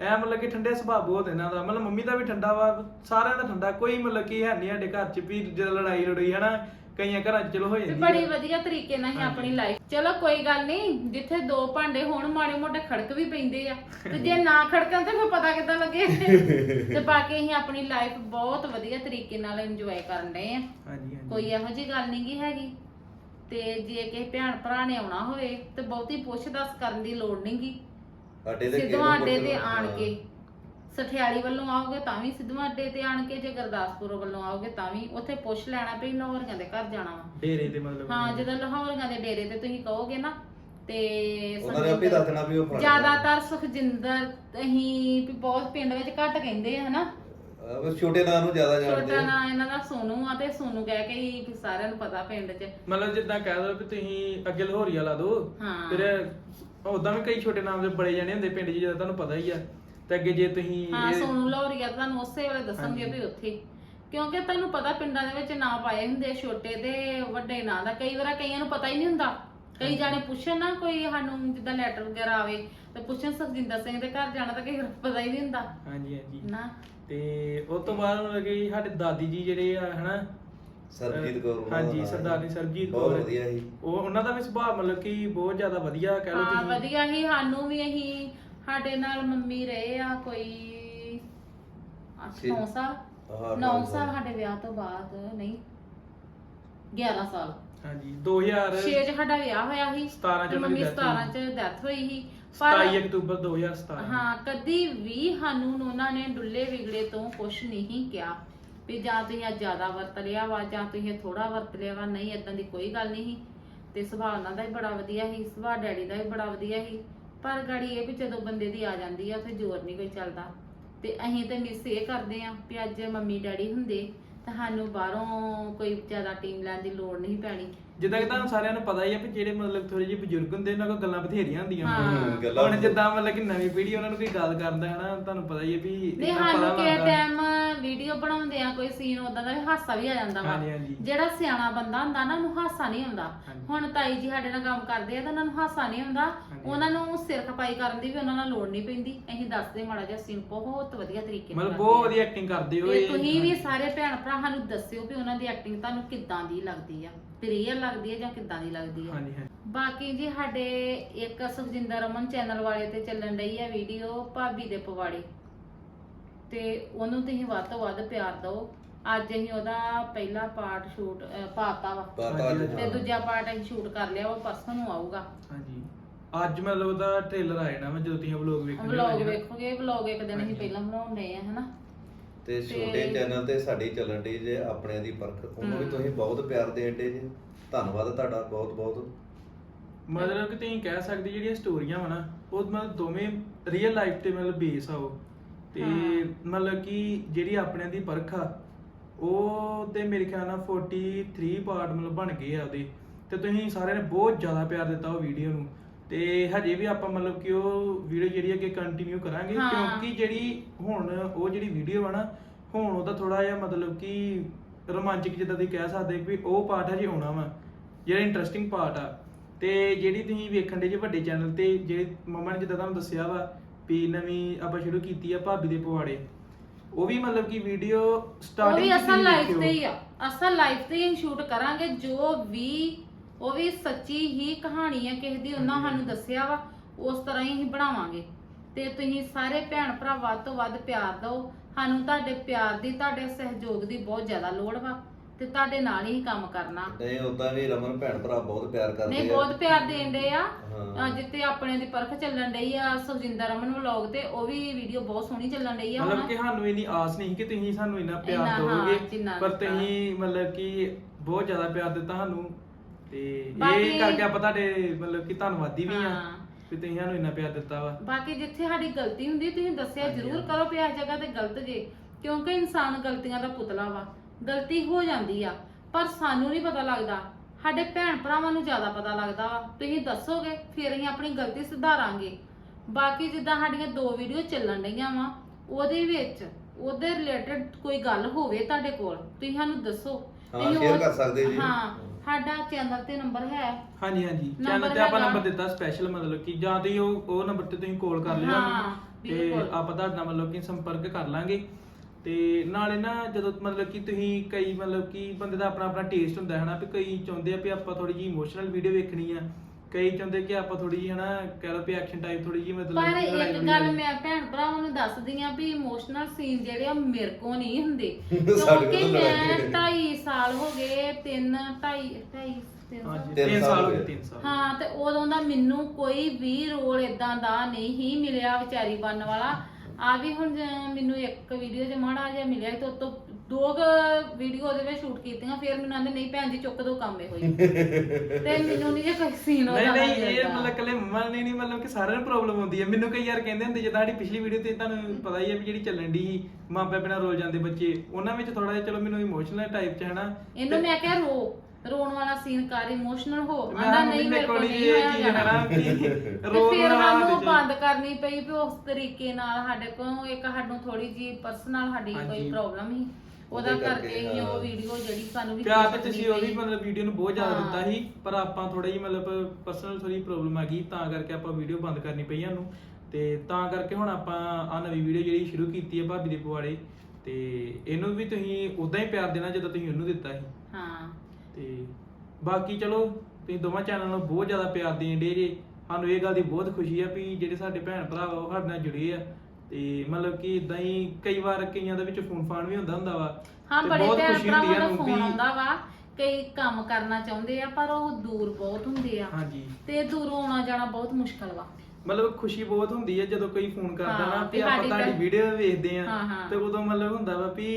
ਐ ਮਤਲਬ ਕਿ ਠੰਡੇ ਸੁਭਾਅ ਬਹੁਤ ਇਹਨਾਂ ਦਾ ਮਤਲਬ ਮੰਮੀ ਦਾ ਵੀ ਠੰਡਾ ਵਾ ਸਾਰਿਆਂ ਦਾ ਠੰਡਾ ਕੋਈ ਮਤਲਬ ਕਿ ਹੈ ਨਹੀਂ ਸਾਡੇ ਘਰ 'ਚ ਵੀ ਜਦੋਂ ਲੜਾਈ ਲੜੋਈ ਹੈ ਨਾ ਕਈਆਂ ਘਰਾਂ 'ਚ ਚਲੋ ਹੋ ਜਾਂਦੀ ਬੜੀ ਆ। ਵਧੀਆ ਤਰੀਕੇ ਨਾਲ ਹੀ ਆਪਣੀ ਲਾਈਫ ਚਲੋ ਕੋਈ ਗੱਲ ਨਹੀਂ ਜਿੱਥੇ ਦੋ ਭਾਂਡੇ ਹੋਣ ਮਾੜੇ ਮੋਟੇ ਖੜਕ ਵੀ ਪੈਂਦੇ ਆ। ਤੇ ਜੇ ਨਾ ਖੜਕਣ ਤੇ ਫਿਰ ਪਤਾ ਕਿੱਦਾਂ ਲੱਗੇ। ਤੇ ਬਾਕੀ ਅਸੀਂ ਆਪਣੀ ਲਾਈਫ ਬਹੁਤ ਵਧੀਆ ਤਰੀਕੇ ਨਾਲ ਇੰਜੋਏ ਕਰਨ ਡਏ ਆ। ਹਾਂਜੀ ਹਾਂਜੀ। ਕੋਈ ਇਹੋ ਜੀ ਗੱਲ ਨਹੀਂ ਗੀ ਹੈਗੀ। ਤੇ ਜੇ ਕਿਸੇ ਭੈਣ ਭਰਾ ਨੇ ਆਉਣਾ ਹੋਵੇ ਤੇ ਬਹੁਤੀ ਪੁੱਛ ਦੱਸ ਕਰਨ ਦੀ ਲੋੜ ਨਹੀਂ ਗੀ। ਸਾਡੇ ਤੇ ਸਿੱਧਵਾਂ ਅੱਡੇ ਤੇ? ਆਣ ਕੇ ਸਠਿਆਲੀ ਵੱਲੋਂ ਆਓਗੇ ਤਾਂ ਵੀ ਸਿੱਧਵਾਂ ਅੱਡੇ ਤੇ ਆਣ ਕੇ ਜੇ ਗੁਰਦਾਸਪੁਰ ਵੱਲੋਂ ਆਓਗੇ ਤਾਂ ਵੀ ਉੱਥੇ ਪੁੱਛ ਲੈਣਾ ਵੀ ਲਾਹੌਰੀਆਂ ਦੇ ਘਰ ਜਾਣਾ ਵਾ ਡੇਰੇ ਤੇ ਮਤਲਬ ਹਾਂ ਜਦੋਂ ਲਾਹੌਰੀਆਂ ਦੇ ਡੇਰੇ ਤੇ ਤੁਸੀਂ ਕਹੋਗੇ ਨਾ ਤੇ ਉਹਨਾਂ ਨੇ ਆਪੇ ਸੁਖਜਿੰਦਰ- ਦੱਸਣਾ ਵੀ ਉਹ ਫਲਾਣਾ ਜ਼ਿਆਦਾਤਰ ਸੁਖਜਿੰਦਰ ਅਸੀਂ ਵੀ ਬਹੁਤ ਪਿੰਡ ਵਿੱਚ ਘੱਟ ਕਹਿੰਦੇ ਆ ਹਨਾ ਅਹ ਬਸ ਛੋਟੇ ਨਾਂ ਨੂੰ ਜ਼ਿਆਦਾ ਜਾਣਦੇ ਛੋਟਾ ਆ। ਨਾਂ ਇਹਨਾਂ ਦਾ ਸੋਨੂ ਆ ਤੇ ਸੋਨੂ ਕਹਿ ਕੇ ਹੀ ਵੀ ਸਾਰਿਆਂ ਨੂੰ ਪਤਾ ਪਿੰਡ 'ਚ ਮਤਲਬ ਜਿੱਦਾਂ ਕਹਿ ਦੋ ਵੀ ਤੁਸੀਂ ਅੱਗੇ ਲਹੋਰੀਆ ਲਾ ਦੋ ਹਾਂ। ਫਿਰ ਉਦਾਂ ਵੀ ਕਈ ਛੋਟੇ ਨਾਮ ਦੇ ਬੜੇ ਜਾਣੇ ਹੁੰਦੇ ਪਿੰਡ 'ਚ ਜਦੋਂ ਤੁਹਾਨੂੰ ਪਤਾ ਹੀ ਆ ਤੇ ਅੱਗੇ ਜੇ ਤੁਸੀਂ ਹਾਂ ਇਹ- ਸੋਨੂ ਲਾਹੌਰੀਆ ਤੁਹਾਨੂੰ ਉਸੇ ਵੇਲੇ ਦੱਸਣਗੇ ਵੀ ਉੱਥੇ। ਕਿਉਂਕਿ ਤੁਹਾਨੂੰ ਪਤਾ ਪਿੰਡਾਂ ਦੇ ਵਿੱਚ ਨਾਂ ਪਾਏ ਹੁੰਦੇ ਛੋਟੇ ਤੇ ਵੱਡੇ ਨਾਂ ਦਾ ਕਈ ਵਾਰ ਕਈਆਂ ਨੂੰ ਪਤਾ ਹੀ ਨਹੀਂ ਹੁੰਦਾ। ਕਈ ਜਾਣੇ ਪੁੱਛਣ ਨਾ ਕੋਈ ਸਾਨੂੰ ਜਿੱਦਾਂ ਲੈਟਰ ਵਗੈਰਾ ਆਵੇ ਤੇ ਪੁੱਛਣ ਸੁਖਜਿੰਦਰ ਸਿੰਘ ਦੇ ਘਰ ਜਾਣਾ ਤਾਂ ਕਈ ਵਾਰ ਪਤਾ ਹੀ ਨਹੀਂ ਹੁੰਦਾ। ਹਾਂਜੀ ਹਾਂਜੀ। ਨਾ। ਤੇ ਉਸ ਤੋਂ ਬਾਅਦ ਮਤਲਬ ਕਿ ਸਾਡੇ ਦਾਦੀ ਜੀ ਜਿਹੜੇ ਆ ਹਨਾ ਸਰਬਜੀਤ ਕੌਰ ਉਹਨਾਂ ਦਾ ਹਾਂਜੀ ਨਾਂ ਹੈ। ਸਰਦਾਰਨੀ ਸਰਬਜੀਤ ਬਹੁਤ ਕੌਰ। ਵਧੀਆ ਸੀ। ਉਹ ਉਹਨਾਂ ਦਾ ਵੀ ਸੁਭਾਅ ਮਤਲਬ ਕਿ ਬਹੁਤ ਜ਼ਿਆਦਾ ਵਧੀਆ ਕਹਿ ਲਓ ਹਾਂ ਤੁਸੀਂ। ਵਧੀਆ ਹੀ ਸਾਨੂੰ ਵੀ ਅਸੀਂ ਸਾਡੇ ਨਾਲ ਮੰਮੀ ਰਹੇ ਆ ਕੋਈ 8 ਛੇ- 9 ਸਾਲ। ਹਾਂ, 9 ਨੌਂ ਸਾਲ। ਸਾਡੇ ਵਿਆਹ ਤੋਂ ਬਾਅਦ ਨਹੀਂ 11 ਸਾਲ। ਹਾਂਜੀ 2000 6 ਚ ਸਾਡਾ ਵਿਆਹ ਹੋਇਆ ਸੀ 17 ਚ ਤੇ ਉਹਨਾਂ ਮੰਮੀ death 17 ਚ ਡੈਥ ਹੋਈ ਸੀ। ਪਰ 27 ਅਕਤੂਬਰ 2017 ਹਾਂ ਕਦੀ ਵੀ ਸਾਨੂੰ ਉਹਨਾਂ ਨੇ ਡੁੱਲੇ ਵਿਗੜੇ ਤੋਂ ਕੁਝ ਨਹੀਂ ਕਿਹਾ। ਵੀ ਜਾਂ ਤੁਸੀਂ ਅੱਜ ਜ਼ਿਆਦਾ ਵਰਤ ਲਿਆ ਵਾ ਜਾਂ ਤੁਸੀਂ ਥੋੜਾ ਵਰਤ ਲਿਆ ਵਾ, ਨਹੀਂ ਇਦਾਂ ਦੀ ਕੋਈ ਗੱਲ ਨਹੀਂ ਸੀ। ਤੇ ਸੁਭਾਅ ਉਹਨਾਂ ਦਾ ਵੀ ਬੜਾ ਵਧੀਆ ਸੀ, ਸੁਭਾਅ ਡੈਡੀ ਦਾ ਵੀ ਬੜਾ ਵਧੀਆ ਸੀ। ਪਰ ਗਾੜੀ ਇਹ ਵੀ ਜਦੋਂ ਬੰਦੇ ਦੀ ਆ ਜਾਂਦੀ ਆ, ਉੱਥੇ ਜ਼ੋਰ ਨਹੀਂ ਕੋਈ ਚੱਲਦਾ। ਤੇ ਅਸੀਂ ਤੇ ਮਿਸ ਇਹ ਕਰਦੇ ਆ ਵੀ ਅੱਜ ਮੰਮੀ ਡੈਡੀ ਹੁੰਦੇ, ਤਾਂ ਸਾਨੂੰ ਬਾਹਰੋਂ ਕੋਈ ਜ਼ਿਆਦਾ ਟੀਮ ਲੈਣ ਦੀ ਲੋੜ ਨਹੀਂ ਪੈਣੀ। ਜਿੱਦਾਂ ਕਿ ਤੁਹਾਨੂੰ ਸਾਰਿਆਂ ਨੂੰ ਪਤਾ ਹੀ ਆ ਵੀ ਜਿਹੜੇ ਮਤਲਬ ਥੋੜੇ ਜਿਹੇ ਬਜ਼ੁਰਗ ਹੁੰਦੇ ਉਹਨਾਂ ਕੋਲ ਗੱਲਾਂ ਬਥੇਰੀਆਂ ਹੁੰਦੀਆਂ। ਹਮ, ਗੱਲਾਂ ਹੁਣ ਜਿੱਦਾਂ ਮਤਲਬ ਕਿ ਨਵੀਂ ਪੀੜ੍ਹੀ ਉਹਨਾਂ ਨੂੰ ਕੋਈ ਗੱਲ ਕਰਦਾ ਹੈ ਨਾ ਤੁਹਾਨੂੰ ਪਤਾ ਹੀ ਹੈ ਵੀ ਨਹੀਂ ਇੰਨਾ ਸਾਨੂੰ ਪਤਾ ਕਿਸੇ ਲੱਗਦਾ। ਟਾਈਮ ਵੀਡੀਓ ਬਣਾਉਂਦੇ ਆ ਕੋਈ ਸੀਨ ਉਦਾਂ ਦਾ ਵੀ ਹਾਸਾ ਵੀ ਆ ਜਾਂਦਾ ਵਾ ਹਾਂਜੀ ਹਾਂਜੀ ਜਿਹੜਾ ਸਿਆਣਾ ਬੰਦਾ ਹੁੰਦਾ ਨਾ ਉਹਨੂੰ ਹਾਸਾ ਨਹੀਂ ਆਉਂਦਾ ਹਾਂਜੀ। ਹੁਣ ਤਾਈ ਜੀ ਸਾਡੇ ਨਾਲ ਕੰਮ ਕਰਦੇ ਆ ਤਾਂ ਉਹਨਾਂ ਨੂੰ ਹਾਸਾ ਨਹੀਂ ਆਉਂਦਾ ਉਹਨਾਂ ਨੂੰ ਸਿਰ ਖਪਾਈ ਕਰਨ ਦੀ ਵੀ ਉਹਨਾਂ ਨਾਲ ਲੋੜ ਨਹੀਂ ਪੈਂਦੀ ਅਸੀਂ ਦੱਸਦੇ ਮਾੜਾ ਜਿਹਾ ਸੀਨ ਬਹੁਤ ਵਧੀਆ ਤਰੀਕੇ ਨਾਲ ਮਤਲਬ ਬਹੁਤ। ਵਧੀਆ ਐਕਟਿੰਗ ਕਰਦੇ ਹੋ ਤੇ ਇਹ। ਤੁਸੀਂ ਵੀ ਸਾਰੇ ਭੈਣ ਭਰਾ ਸਾਨੂੰ ਦੱਸਿਓ ਵੀ ਉਹਨਾਂ ਦੀ ਐਕਟਿੰਗ ਤੁਹਾਨੂੰ ਕਿੱਦਾਂ ਦੀ ਲੱਗਦੀ ਆ ਰੀਅਲ ਲੱਗਦੀ ਆ ਜਾਂ ਕਿੱਦਾਂ ਦੀ ਲੱਗਦੀ ਆ ਹਾਂਜੀ ਹਾਂਜੀ। ਬਾਕੀ ਜੀ ਸਾਡੇ ਇੱਕ ਸੁਖਜਿੰਦਰ ਅਮਨ ਚੈਨਲ ਵਾਲੇ ਤੇ ਚੱਲਣ ਡਈ ਆ ਵੀਡੀਓ ਭਾਬੀ ਦੇ ਪਵਾੜੇ। ਤੇ ਉਹਨੂੰ ਤੁਸੀਂ ਵੱਧ ਤੋਂ ਵੱਧ ਪਿਆਰ ਦਿਓ। ਅੱਜ ਅਸੀਂ ਉਹਦਾ ਪਹਿਲਾ ਪਾਰਟ ਸ਼ੂਟ ਪਾਤਾ ਵਾ। ਪਤਾ ਤੇ ਦੂਜਾ ਪਾਰਟ ਅਸੀਂ ਸ਼ੂਟ ਕਰ ਲਿਆ ਉਹ ਪਰਸੋਂ ਨੂੰ ਆਊਗਾ। ਹਾਂਜੀ। ਅੱਜ ਮਤਲਬ ਉਹਦਾ ਟ੍ਰੇਲਰ ਆ ਜਾਣਾ ਵਾ ਜਦੋਂ ਤੁਸੀਂ ਵਲੌਗ ਵੇਖਣਾ ਵਲੌਗ ਵੇਖੋਗੇ ਵਲੌਗ ਇੱਕ ਦਿਨ ਅਸੀਂ। ਪਹਿਲਾਂ ਬਣਾਉਂਦੇ ਆ ਹਨਾ? ਤੇ ਛੋਟੇ ਚੈਨਲ ਤੇ ਸਾਡੀ ਚੱਲਣ ਦੀ ਜੇ ਆਪਣਿਆਂ ਦੀ ਪਰਖ ਉਹਨੂੰ ਵੀ। ਤੁਸੀਂ ਬਹੁਤ ਪਿਆਰ ਦੇਣ ਦੇ ਜੀ। ਧੰਨਵਾਦ ਤੁਹਾਡਾ ਬਹੁਤ ਬਹੁਤ। ਮਤਲਬ ਕਿ ਤੁਸੀਂ ਕਹਿ ਸਕਦੇ ਜਿਹੜੀਆਂ ਸਟੋਰੀਆਂ ਵਾ ਨਾ ਉਹ ਮਤਲਬ ਦੋਵੇਂ ਰੀਅਲ ਲਾਈਫ ਤੇ ਮਤਲਬ ਬੇਸ ਆ ਉਹ। ਤੇ। ਮਤਲਬ ਕਿ ਜਿਹੜੀ ਆਪਣਿਆਂ ਦੀ ਪਰਖ ਆ ਉਹ ਤੇ ਮੇਰੇ ਖਿਆਲ ਨਾਲ 43 ਪਾਰਟ ਮਤਲਬ ਬਣ ਗਏ ਆ ਉਹਦੇ। ਤੇ ਤੁਸੀਂ ਸਾਰਿਆਂ ਨੇ ਬਹੁਤ ਜ਼ਿਆਦਾ ਪਿਆਰ ਦਿੱਤਾ ਉਹ ਵੀਡੀਓ ਨੂੰ। ਤੇ ਹਜੇ ਵੀ ਆਪਾਂ ਮਤਲਬ ਕਿ ਉਹ ਵੀਡੀਓ ਜਿਹੜੀ ਅੱਗੇ ਕੰਟੀਨਿਊ ਕਰਾਂਗੇ ਹਾਂ। ਕਿਉਂਕਿ ਜਿਹੜੀ ਹੁਣ ਉਹ ਜਿਹੜੀ ਵੀਡੀਓ ਆ ਨਾ ਹੁਣ ਉਹਦਾ ਥੋੜਾ ਜਿਹਾ ਮਤਲਬ ਕਿ ਰੋਮਾਂਚਿਕ ਜਿੱਦਾਂ ਤੁਸੀਂ ਕਹਿ ਸਕਦੇ ਵੀ ਉਹ ਪਾਰਟ ਹਜੇ ਆਉਣਾ ਵਾ ਜਿਹੜਾ ਇੰਟਰਸਟਿੰਗ ਪਾਰਟ ਆ। ਤੇ ਜਿਹੜੀ ਤੁਸੀਂ ਵੇਖਣ ਦੇ ਜੇ ਵੱਡੇ ਚੈਨਲ ਤੇ ਜਿਹੜੇ ਮਮਾ ਨੇ ਜਿੱਦਾਂ ਤੁਹਾਨੂੰ ਦੱਸਿਆ ਵਾ ਵੀ ਨਵੀਂ ਆਪਾਂ ਸ਼ੁਰੂ ਕੀਤੀ ਆ ਭਾਬੀ ਦੇ ਪਵਾੜੇ ਉਹ ਵੀ ਮਤਲਬ ਕਿ ਵੀਡੀਓ ਉਹ ਸਟਾਰਟਿੰਗ ਵੀ ਅਸਲ ਲਾਈਫ ਤੇ ਹੀ ਆ। ਅਸਲ ਲਾਈਫ ਤੇ ਹੀ ਸ਼ੂਟ ਕਰਾਂਗੇ ਜੋ ਵੀ ਉਹ ਵੀ ਸੱਚੀ ਹੀ ਕਹਾਣੀ ਹੈ ਕਿਸੇ ਦੀ ਉਹਨਾਂ ਸਾਨੂੰ ਦੱਸਿਆ ਵਾ ਉਸ ਤਰ੍ਹਾਂ ਹੀ ਅਸੀਂ ਬਣਾਵਾਂਗੇ। ਤੇ ਤੁਸੀਂ ਸਾਰੇ ਭੈਣ ਭਰਾ ਵੱਧ ਤੋਂ ਵੱਧ ਪਿਆਰ ਦਿਓ। ਸਾਨੂੰ ਤੁਹਾਡੇ ਪਿਆਰ ਦੀ ਤੁਹਾਡੇ ਸਹਿਯੋਗ ਦੀ ਬਹੁਤ ਜ਼ਿਆਦਾ ਲੋੜ ਵਾ ਤੇ ਤੁਹਾਡੇ ਨਾਲ ਹੀ ਕੰਮ ਕਰਨਾ। ਨਹੀਂ ਉਦਾਂ ਵੀ ਰਮਨ ਭੈਣ ਭਰਾ ਬਹੁਤ ਪਿਆਰ ਕਰਦੇ ਨਹੀਂ ਆ। ਬਹੁਤ ਪਿਆਰ ਦੇਣ ਦੇ ਆ। ਹਾਂ। ਅੱਜ ਤੇ ਆਪਣੇ ਦੀ ਪਰਖ ਚੱਲਣ ਡਈ ਆ ਸੁਖਜਿੰਦਰ ਅਮਨ ਵਲੌਗ ਤੇ ਉਹ ਵੀ ਵੀਡੀਓ ਬਹੁਤ ਸੋਹਣੀ ਚੱਲਣ ਡਈ ਆ ਮਤਲਬ ਕਿ ਸਾਨੂੰ ਇੰਨੀ ਆਸ ਨਹੀਂ ਕਿ ਤੁਸੀਂ ਸਾਨੂੰ ਇੰਨਾ ਇੰਨਾ, ਪਿਆਰ ਹਾਂ, ਦਿਓਗੇ ਜਿੰਨਾ ਪਰ ਦਿੱਤਾ। ਤੁਸੀਂ ਮਤਲਬ ਕਿ ਬਹੁਤ ਜ਼ਿਆਦਾ ਪਿਆਰ ਦਿੱਤਾ ਸਾਨੂੰ। ਤੇ ਬਾਕੀ- ਇਹ ਕਰਕੇ ਆਪਾਂ ਤੁਹਾਡੇ ਮਤਲਬ ਕਿ ਧੰਨਵਾਦੀ ਵੀ ਆ ਹਾਂ। ਕਿ ਤੁਸੀਂ ਸਾਨੂੰ ਇੰਨਾ ਪਿਆਰ ਦਿੱਤਾ ਵਾ ਬਾਕੀ ਜਿੱਥੇ ਸਾਡੀ ਗਲਤੀ ਹੁੰਦੀ ਤੁਸੀਂ ਦੱਸਿਆ ਹਾਂਜੀ, ਜ਼ਰੂਰ ਹਾਂਜੀ। ਕਰੋ ਵੀ ਇਸ ਜਗ੍ਹਾ ਤੇ ਗਲਤ ਜੇ ਕਿਉਂਕਿ ਇਨਸਾਨ ਗਲਤੀਆਂ ਦਾ ਪੁਤਲਾ ਵਾ ਗਲਤੀ ਹੋ ਜਾਂਦੀ ਆ ਪਰ ਸਾਨੂੰ ਨਹੀਂ ਪਤਾ ਲੱਗਦਾ ਸਾਡੇ ਭੈਣ ਭਰਾਵਾਂ ਨੂੰ ਜ਼ਿਆਦਾ ਪਤਾ ਲੱਗਦਾ ਵਾ ਤੁਸੀਂ ਦੱਸੋਗੇ ਫਿਰ ਅਸੀਂ ਆਪਣੀ ਗਲਤੀ ਸੁਧਾਰਾਂਗੇ ਬਾਕੀ ਜਿੱਦਾਂ ਸਾਡੀਆਂ ਦੋ ਵੀਡੀਓ ਚੱਲਣ ਡਈਆਂ ਵਾ ਉਹਦੇ ਵਿੱਚ ਉਹਦੇ ਰਿਲੇਟਡ ਕੋਈ ਗੱਲ ਹੋਵੇ ਤੁਹਾਡੇ ਕੋਲ ਤੁਸੀਂ ਸਾਨੂੰ ਦੱਸੋ ਹਾਂ, ਉਹ- ਕਰ ਸਕਦੇ ਜੀ। ਹਾਂ ਸਾਡਾ ਚੈਨਲ ਤੇ ਨੰਬਰ ਹੈ ਹਾਂਜੀ ਹਾਂਜੀ ਚੈਨਲ ਤੇ ਆਪਾਂ ਹੈਗਾ। ਨੰਬਰ ਦਿੱਤਾ ਸਪੈਸ਼ਲ ਮਤਲਬ ਕਿ ਜਾਂ ਤੁਸੀਂ ਉਹ ਉਹ ਨੰਬਰ ਤੇ ਤੁਸੀਂ ਕਾਲ ਕਰ ਲਿਓ ਹਾਂ, ਸਾਨੂੰ ਤੇ ਬਿਲਕੁਲ। ਆਪਾਂ ਤੁਹਾਡੇ ਨਾਲ ਮਤਲਬ ਕਿ ਸੰਪਰਕ ਕਰ ਲਾਂਗੇ ਤੇ ਨਾਲੇ ਨਾ ਜਦੋਂ ਮਤਲਬ ਕਿ ਤੁਸੀਂ ਕਈ ਮਤਲਬ ਕਿ ਬੰਦੇ ਦਾ ਆਪਣਾ ਆਪਣਾ ਟੇਸਟ ਹੁੰਦਾ ਹੈ ਹਨਾ ਵੀ ਕਈ ਚਾਹੁੰਦੇ ਆ ਵੀ ਆਪਾਂ ਥੋੜੀ ਜਿਹੀ ਇਮੋਸ਼ਨਲ ਵੀਡੀਓ ਵੇਖਣੀ ਆ ਕਈ ਚਾਹੁੰਦੇ ਕਿ ਆਪਾਂ ਥੋੜੀ ਜਿਹੀ ਹਨਾ ਕਹਿ ਲਓ ਵੀ ਐਕਸ਼ਨ ਟਾਈਪ ਥੋੜੀ ਜਿਹੀ ਮਤਲਬ ਪਰ ਲੜਾਈ ਇੱਕ ਲੜੂਈ ਗੱਲ ਵਾਲੀ। ਮੈਂ ਭੈਣ ਭਰਾਵਾਂ ਨੂੰ ਦੱਸਦੀ ਆ ਵੀ ਇਮੋਸ਼ਨਲ ਸੀਨ ਜਿਹੜੇ ਆ ਮੇਰੇ ਕੋ ਨਹੀਂ ਹੁੰਦੇ। [LAUGHS] ਸਾਡੇ ਕੋਲ ਕਿਉਂਕਿ ਤਾਂ ਮੈਂ ਲੜਾਈ 2.5 ਸਾਲ ਹੋ ਗਏ 3 2.5 2.5 ਹਾਂਜੀ ਤਿੰਨ 3 ਸਾਲ ਸਾਲ ਹੋ ਹੋ ਗਏ। ਗਏ। 3 ਸਾਲ। ਹਾਂ ਤੇ ਉਦੋਂ ਦਾ ਮੈਨੂੰ ਕੋਈ ਵੀ ਰੋਲ ਇਦਾਂ ਦਾ ਨਹੀਂ ਹੀ ਮਿਲਿਆ ਵਿਚਾਰੀ ਬਣਨ ਵਾਲਾ। ਆ ਵੀ ਹੁਣ ਜ- ਮੈਨੂੰ ਇੱਕ ਵੀਡੀਓ 'ਚ ਮਾੜਾ ਜਿਹਾ ਮਿਲਿਆ ਤੇ ਉਹ ਤੋਂ ਦੋ ਵੀਡੀਓ ਉਹਦੇ ਵਿੱਚ ਸ਼ੂਟ ਕੀਤੀਆਂ ਫਿਰ ਮੈਨੂੰ ਆਂਦੇ ਨਹੀਂ ਭੈਣ ਜੀ ਚੁੱਕ ਦੋ ਕੰਮ ਇਹੋ ਹੀ [LAUGHS] ਤੇ ਮੈਨੂੰ ਨਹੀਂ ਜੇ ਕੋਈ ਸੀਨ ਨਹੀਂ ਨਹੀਂ ਇਹ ਮਤਲਬ ਕੱਲੇ ਮੰਮਾ ਨੇ ਨਹੀਂ ਮਤਲਬ ਕਿ ਸਾਰਿਆਂ ਨੂੰ ਪ੍ਰੋਬਲਮ ਹੁੰਦੀ ਹੈ। ਮੈਨੂੰ ਕਈ ਯਾਰ ਕਹਿੰਦੇ ਹੁੰਦੇ ਜਿੱਦਾਂ ਸਾਡੀ ਪਿਛਲੀ ਵੀਡੀਓ ਤੇ ਤੁਹਾਨੂੰ ਪਤਾ ਹੀ ਹੈ ਵੀ ਜਿਹੜੀ ਚੱਲਣ ਦੀ ਮਾਪੇ ਬਿਨਾਂ ਰੋਲ ਜਾਂਦੇ ਬੱਚੇ ਉਹਨਾਂ ਵਿੱਚ ਥੋੜਾ ਜਿਹਾ ਚਲੋ ਮੈਨੂੰ ਇਮੋਸ਼ਨਲ ਟਾਈਪ ਚ ਹੈ ਨਾ। ਇਹਨੂੰ ਮੈਂ ਕਿਹਾ ਰੋ। ਰੋਣ ਵਾਲਾ ਸੀਨ ਕਰ ਇਮੋਸ਼ਨਲ ਹੋ। ਆਂਦਾ ਨਹੀਂ ਮੇਰੇ ਕੋਲ ਹੀ ਨਹੀਂ ਇਹ ਹੋਇਆ ਚੀਜ਼ ਜਾਣਾ। ਹੈ ਨਾ ਕਿ [LAUGHS] ਤੇ ਰੋਲ ਫਿਰ ਵਾਲਾ ਸਾਨੂੰ ਬੰਦ ਕਰਨੀ ਪਈ ਵੀ ਉਸ ਤਰੀਕੇ ਨਾਲ ਸਾਡੇ ਕੋਲ ਇੱਕ ਸਾਨੂੰ ਥੋੜੀ ਜੀ ਪਰਸਨਲ ਸਾਡੀ ਕੋਈ। ਪ੍ਰੋਬਲਮ ਸੀ। ਉਹਦਾ ਉਹਦੇ ਕਰਕੇ ਕਰਕੇ, ਹੀ ਉਹ। ਵੀਡੀਓ ਜਿਹੜੀ ਸਾਨੂੰ ਵੀ ਪਿਆਰ ਤੇ ਤੁਸੀਂ ਉਹਦੀ ਪਈ। ਮਤਲਬ ਵੀਡੀਓ ਨੂੰ ਬਹੁਤ ਜ਼ਿਆਦਾ ਹਾਂ। ਦਿੱਤਾ ਸੀ ਪਰ ਆਪਾਂ ਥੋੜਾ ਜਿਹੀ ਮਤਲਬ ਪਰਸਨਲ ਥੋੜੀ ਪ੍ਰੋਬਲਮ ਆ ਗਈ ਤਾਂ ਕਰਕੇ ਆਪਾਂ ਵੀਡੀਓ ਬੰਦ ਕਰਨੀ ਪਈ ਸਾਨੂੰ ਤੇ ਤਾਂ ਕਰਕੇ ਹੁਣ ਆਪਾਂ ਆ ਨਵੀਂ ਵੀਡੀਓ ਜਿਹੜੀ ਸ਼ੁਰੂ ਕੀਤੀ ਹੈ ਭਾਬੀ ਦੇ ਪਵਾੜੇ ਤੇ ਇਹਨੂੰ ਵੀ ਤੁਸੀਂ ਉਦਾਂ ਹੀ ਪਿਆਰ ਦੇਣਾ ਜਦੋਂ ਤੁਸੀਂ ਉਹਨੂੰ ਦਿੱਤਾ ਸੀ ਹਾਂ ਤੇ ਬਾਕੀ ਚਲੋ ਤੁਸੀਂ ਦੋਵਾਂ ਚੈਨਲ ਨੂੰ ਬਹੁਤ ਜ਼ਿਆਦਾ ਪਿਆਰ ਦੇਣ ਦੇ ਜੇ ਸਾਨੂੰ ਇਹ ਗੱਲ ਦੀ ਬਹੁਤ ਖੁਸ਼ੀ ਆ ਵੀ ਜਿਹੜੇ ਸਾਡੇ ਭੈਣ ਭਰਾ ਵਾ ਉਹ ਸਾਡੇ ਨਾਲ ਜੁੜੇ ਆ ਤੇ ਮਤਲਬ ਕਿ ਇਦਾਂ ਹੀ ਕਈ ਵਾਰ ਕਈਆਂ ਦੇ ਵਿੱਚ ਫੋਨ ਫਾਨ ਵੀ ਹੁੰਦਾ ਹੁੰਦਾ ਵਾ ਹਾਂ ਤੇ ਬੜੇ ਬਹੁਤ ਭੈਣ ਖੁਸ਼ੀ ਹੁੰਦੀ ਭਰਾਵਾਂ ਆ ਦਾ ਨੂੰ ਫੋਨ ਵੀ- ਆਉਂਦਾ ਵਾ ਕਈ ਕੰਮ ਕਰਨਾ ਚਾਹੁੰਦੇ ਆ ਪਰ ਉਹ ਦੂਰ ਬਹੁਤ ਹੁੰਦੇ ਆ। ਹਾਂਜੀ। ਤੇ ਦੂਰੋਂ ਆਉਣਾ ਜਾਣਾ ਬਹੁਤ ਮੁਸ਼ਕਲ ਵਾ। ਮਤਲਬ ਖੁਸ਼ੀ ਬਹੁਤ ਹੁੰਦੀ ਹੈ ਜਦੋਂ ਕੋਈ ਫੋਨ ਕਰਦਾ ਹਾਂ, ਨਾ ਵੀ ਆਪਾਂ ਸਾਡੀ ਤੁਹਾਡੀ ਵੀਡੀਓ ਵੇਖਦੇ ਆ ਹਾਂ। ਤੇ ਉਦੋਂ ਮਤਲਬ ਹੁੰਦਾ ਵਾ ਵੀ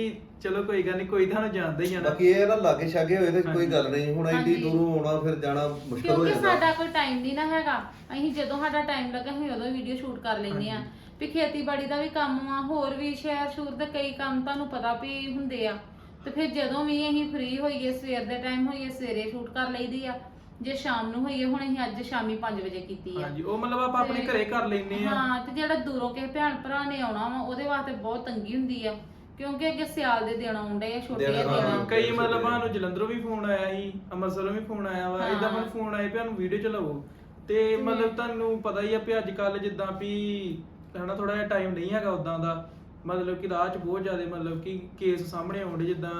ਚਲੋ ਕੋਈ ਗੱਲ ਨਹੀਂ ਕੋਈ ਤੁਹਾਨੂੰ ਜਾਣਦਾ ਹੀ ਆ ਨਾ। ਬਾਕੀ ਇਹ ਨਾ ਲਾਗੇ ਛਾਗੇ ਹੋਏ ਤੇ ਕੋਈ। ਗੱਲ ਨਹੀਂ ਹੁਣ ਐਡੀ ਹਾਂਜੀ। ਦੂਰੋਂ ਆਉਣਾ ਫਿਰ ਜਾਣਾ ਮੁਸ਼ਕਲ ਹੋ ਕਿਉਂਕਿ ਜਾਂਦਾ। ਸਾਡਾ ਕੋਈ ਟਾਈਮ ਨਹੀਂ ਨਾ ਹੈਗਾ। ਅਸੀਂ ਜਦੋਂ ਸਾਡਾ ਟਾਈਮ ਲੱਗਾ ਅਸੀਂ ਉਦੋਂ ਵੀਡੀਓ ਸ਼ੂਟ ਕਰ ਲੈਂਦੇ ਆ। ਵੀ ਖੇਤੀਬਾੜੀ ਦਾ ਵੀ ਕੰਮ ਆ ਹੋਰ ਵੀ ਸ਼ਹਿਰ ਸ਼ੂਰ ਦੇ ਕਈ ਕੰਮ ਤੁਹਾਨੂੰ ਪਤਾ ਵੀ ਹੁੰਦੇ ਆ। ਤੇ ਫਿਰ ਜਦੋਂ ਵੀ ਅਸੀਂ ਫ੍ਰੀ ਹੋਈਏ ਸਵੇਰ ਦੇ ਟਾਈਮ ਹੋਈਏ ਸਵੇਰੇ ਸ਼ੂਟ ਕਰ ਲਈਦੀ ਆ। ਜੇ ਸ਼ਾਮ ਨੂੰ ਹੋਈਏ ਹੁਣ ਅਸੀਂ ਅੱਜ ਸ਼ਾਮੀ 5 ਵਜੇ ਕੀਤੀ ਆ। ਹਾਂਜੀ ਉਹ ਮਤਲਬ ਆਪਾਂ ਆਪਣੇ ਘਰੇ ਕਰ ਲੈਨੇ ਆ। ਹਾਂ ਤੇ ਜਿਹੜਾ ਦੂਰੋਂ ਕਿਸੇ ਭੈਣ ਭਰਾ ਨੇ ਆਉਣਾ ਵਾ ਉਹਦੇ ਵਾਸਤੇ ਬਹੁਤ ਤੰਗੀ ਹੁੰਦੀ ਆ। ਕਿਉਂਕਿ ਅੱਗੇ ਸਿਆਲ ਦੇ ਦਿਨ ਆਉਂਦੇ ਆ ਛੋਟੇ ਦਿਨ, ਜਿਹੇ। ਦਿਨ ਕਈ ਮਤਲਬ ਸਾਨੂੰ ਜਲੰਧਰੋਂ ਵੀ ਫੋਨ ਆਇਆ ਸੀ ਅੰਮ੍ਰਿਤਸਰੋਂ ਵੀ ਫੋਨ ਆਇਆ ਵਾ। ਇਦਾਂ ਮੈਨੂੰ ਫੋਨ ਆਏ ਵੀ ਸਾਨੂੰ ਵੀਡੀਓ ਚਲਾਓ ਤੇ ਮਤਲਬ ਤੁਹਾਨੂੰ ਪਤਾ ਹੀ ਆ ਵੀ ਅੱਜ ਕੱਲ ਜਿੱਦਾਂ ਵੀ ਹਨਾ ਥੋੜਾ ਜਿਹਾ ਟਾਈਮ ਨਹੀਂ ਹੈਗਾ ਉਦਾਂ ਦਾ ਮਤਲਬ ਕਿ ਰਾਹ 'ਚ ਬਹੁਤ ਜ਼ਿਆਦਾ ਮਤਲਬ ਕਿ ਕੇਸ ਸਾਹਮਣੇ ਆਉਂਦੇ ਜਿੱਦਾਂ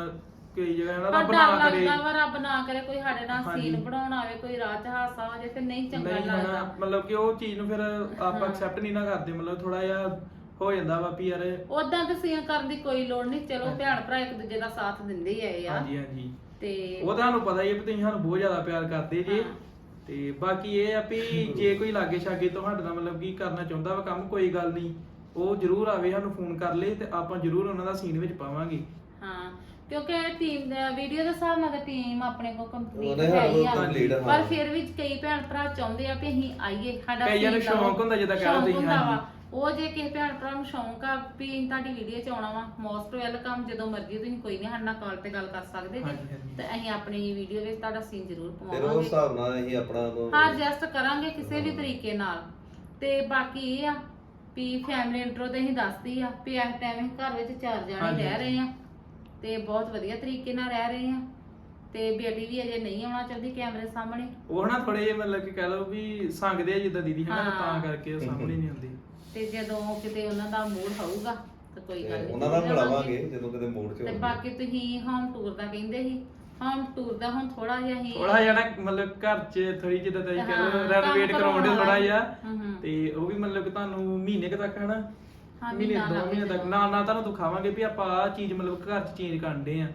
ਕਈ ਜਗ੍ਹਾ ਹਨਾ ਪਰ ਰੱਬ ਡਰ ਨਾ ਕਰੇ ਲੱਗਦਾ ਵਾ ਰੱਬ ਨਾ ਕਰੇ ਕੋਈ ਸਾਡੇ ਨਾਲ ਹਾਂਜੀ। ਸੀਨ ਬਣਾਉਣ ਆਵੇ ਕੋਈ ਰਾਹ 'ਚ ਹਾਸਾ ਹੋ ਜਾਏ ਫਿਰ ਨਹੀਂ ਚੰਗਾ ਨਹੀਂ ਹਨਾ ਲੱਗਦਾ ਮਤਲਬ ਕਿ ਉਹ ਚੀਜ਼ ਨੂੰ ਫਿਰ ਆਪਾਂ। ਐਕਸੈਪਟ ਨਹੀਂ ਨਾ ਕਰਦੇ ਮਤਲਬ ਥੋੜਾ ਜਿਹਾ ਹੋ ਜਾਂਦਾ ਵਾ ਵੀ ਯਾਰ ਉਦਾਂ ਤਾਂ ਸੀਨ ਕਰਨ ਦੀ ਕੋਈ ਲੋੜ ਨਹੀਂ ਚਲੋ। ਭੈਣ ਭਰਾ ਇੱਕ ਦੂਜੇ ਦਾ ਸਾਥ ਦਿੰਦੇ ਹੀ ਆਏ ਆ ਹਾਂਜੀ ਹਾਂਜੀ ਤੇ ਉਹ ਤੁਹਾਨੂੰ ਪਤਾ ਹੀ ਹੈ ਵੀ ਤੁਸੀਂ ਸਾਨੂੰ ਬਹੁਤ ਜ਼ਿਆਦਾ ਪਿਆਰ ਕਰਦੇ ਜੇ ਹਾਂ। ਤੇ ਬਾਕੀ ਇਹ ਆ ਵੀ ਜੇ ਕੋਈ ਲਾਗੇ ਛਾਗੇ ਤੁਹਾਡੇ ਨਾਲ ਮਤਲਬ ਕੀ ਕਰਨਾ ਚਾਹੁੰਦਾ ਵਾ ਕੰਮ ਕੋਈ ਗੱਲ ਨਹੀਂ ਉਹ ਜ਼ਰੂਰ ਆਵੇ ਸਾਨੂੰ ਫੋਨ ਕਰ ਲੇ ਤੇ ਆਪਾਂ ਜ਼ਰੂਰ ਉਹਨਾਂ ਦਾ ਸੀਨ ਵਿੱਚ ਪਾਵਾਂਗੇ ਹਾਂ ਕਿਉਂਕਿ ਟੀਮ ਵੀਡੀਓ ਦੇ ਹਿਸਾਬ ਨਾਲ ਟੀਮ ਆਪਣੇ ਕੋਲ ਕੰਪਲੀਟ ਹੈ ਹੀ ਆ ਪਰ। ਫਿਰ ਵੀ ਕਈ ਭੈਣ ਭਰਾ ਚਾਹੁੰਦੇ ਆ ਵੀ ਅਸੀਂ ਆਈਏ ਸਾਡਾ ਕਈਆਂ ਨੂੰ scene। ਸ਼ੌਂਕ ਹੁੰਦਾ ਜਿੱਦਾਂ ਕਹਿ ਲਓ ਸ਼ੌਂਕ ਤੁਸੀਂ, ਹੁੰਦਾ ਵਾ। ਉਹ ਜੇ ਕਿਸੇ ਭੈਣ ਭਰਾ ਨੂੰ ਸ਼ੌਂਕ ਆ ਵੀ ਅਸੀਂ ਤੁਹਾਡੀ ਵੀਡੀਓ ਚ ਆਉਣਾ ਵਾ ਮੋਸਟ ਵੈਲਕਮ ਜਦੋਂ ਮਰਜ਼ੀ ਤੁਸੀਂ ਕੋਈ ਨਹੀਂ ਸਾਡੇ ਨਾਲ ਕਾਲ ਤੇ ਗੱਲ ਕਰ ਸਕਦੇ ਜੀ ਹਾਂਜੀ, ਹਾਂਜੀ। ਤੇ ਅਸੀਂ ਆਪਣੀ ਵੀਡੀਓ ਵਿੱਚ ਤੁਹਾਡਾ ਸੀਨ ਜ਼ਰੂਰ ਫਿਰ ਪਵਾਵਾਂਗੇ ਹਿਸਾਬ ਨਾਲ ਅਸੀਂ ਆਪਣਾ ਉਹ- ਹਾਂ ਐਡਜਸਟ ਕਰਾਂਗੇ ਕਿਸੇ ਵੀ ਤਰੀਕੇ ਨਾਲ ਤੇ ਬਾਕੀ ਇਹ ਆ ਵੀ ਫੈਮਿਲੀ ਇੰਟਰੋ ਤੇ ਅਸੀਂ ਦੱਸਦੀ ਆ ਵੀ ਇਸ ਟਾਈਮ ਅਸੀਂ ਘਰ ਵਿੱਚ ਚਾਰ ਜਾਣੇ ਹਾਂਜੀ। ਰਹਿ ਰਹੇ ਆ ਤੇ ਬਹੁਤ ਵਧੀਆ ਤਰੀਕੇ ਨਾਲ ਰਹਿ ਰਹੇ ਆ ਤੇ ਬੇਟੀ ਵੀ ਅਜੇ ਨਹੀਂ ਆਉਣਾ ਚਾਹੁੰਦੀ ਕੈਮਰੇ ਸਾਹਮਣੇ ਉਹ ਨਾ ਥੋੜੇ ਜਿਹੇ ਮਤਲਬ ਕਿ ਕਹਿ ਲਓ ਵੀ ਸੰਗਦੇ ਆ ਜਿੱਦਾਂ ਦੀਦੀ ਹੈ ਨਾ ਹਾਂ। ਤਾਂ ਕਰਕੇ ਉਹ ਸਾਹਮਣੇ ਨਹੀਂ ਹੁੰਦੀ ਤੇ ਜਦੋਂ ਕਿਤੇ ਉਹਨਾਂ ਦਾ ਮੂਡ ਹੋਊਗਾ ਤਾਂ ਕੋਈ ਗੱਲ ਤੇ ਨਹੀਂ। ਉਹਨਾਂ ਨਾਲ ਮਿਲਾਵਾਂਗੇ ਜਦੋਂ ਕਿਤੇ ਮੂਡ ਚ ਤੇ ਬਾਕੀ ਤੁਸੀਂ ਹੋਮ ਟੂਰ ਦਾ ਕਹਿੰਦੇ ਸੀ। ਹੋਮ ਟੂਰ ਦਾ ਹੁਣ ਥੋੜਾ ਜਿਹਾ ਹੀ ਥੋੜਾ ਜਿਹਾ ਨਾ ਮਤਲਬ ਘਰ 'ਚ ਥੋੜੀ ਕਹਿ ਲਓ ਹਾਂ, ਰੈਨੋਵੇਟ ਕੰਮ ਕਰਾਉਂਦੇ ਕਰਾਉਣਾ ਥੋੜਾ ਜਿਹਾ। ਹਮ ਹਮ। ਤੇ ਉਹ ਵੀ ਮਤਲਬ ਕਿ ਤੁਹਾਨੂੰ ਮਹੀਨੇ ਕੁ ਤੱਕ ਹਨਾ? ਹਾਂ, ਮਹੀਨੇ ਮਹੀਨਾ ਦੋ ਲੱਗ ਮਹੀਨੇ ਤੱਕ। ਜਾਊਗਾ। ਨਾਲ ਨਾਲ ਤੁਹਾਨੂੰ ਦਿਖਾਵਾਂਗੇ ਵੀ ਆਪਾਂ ਆਹ ਚੀਜ਼ ਮਤਲਬ ਘਰ 'ਚ ਚੇਂਜ ਕਰਦੇ ਆ।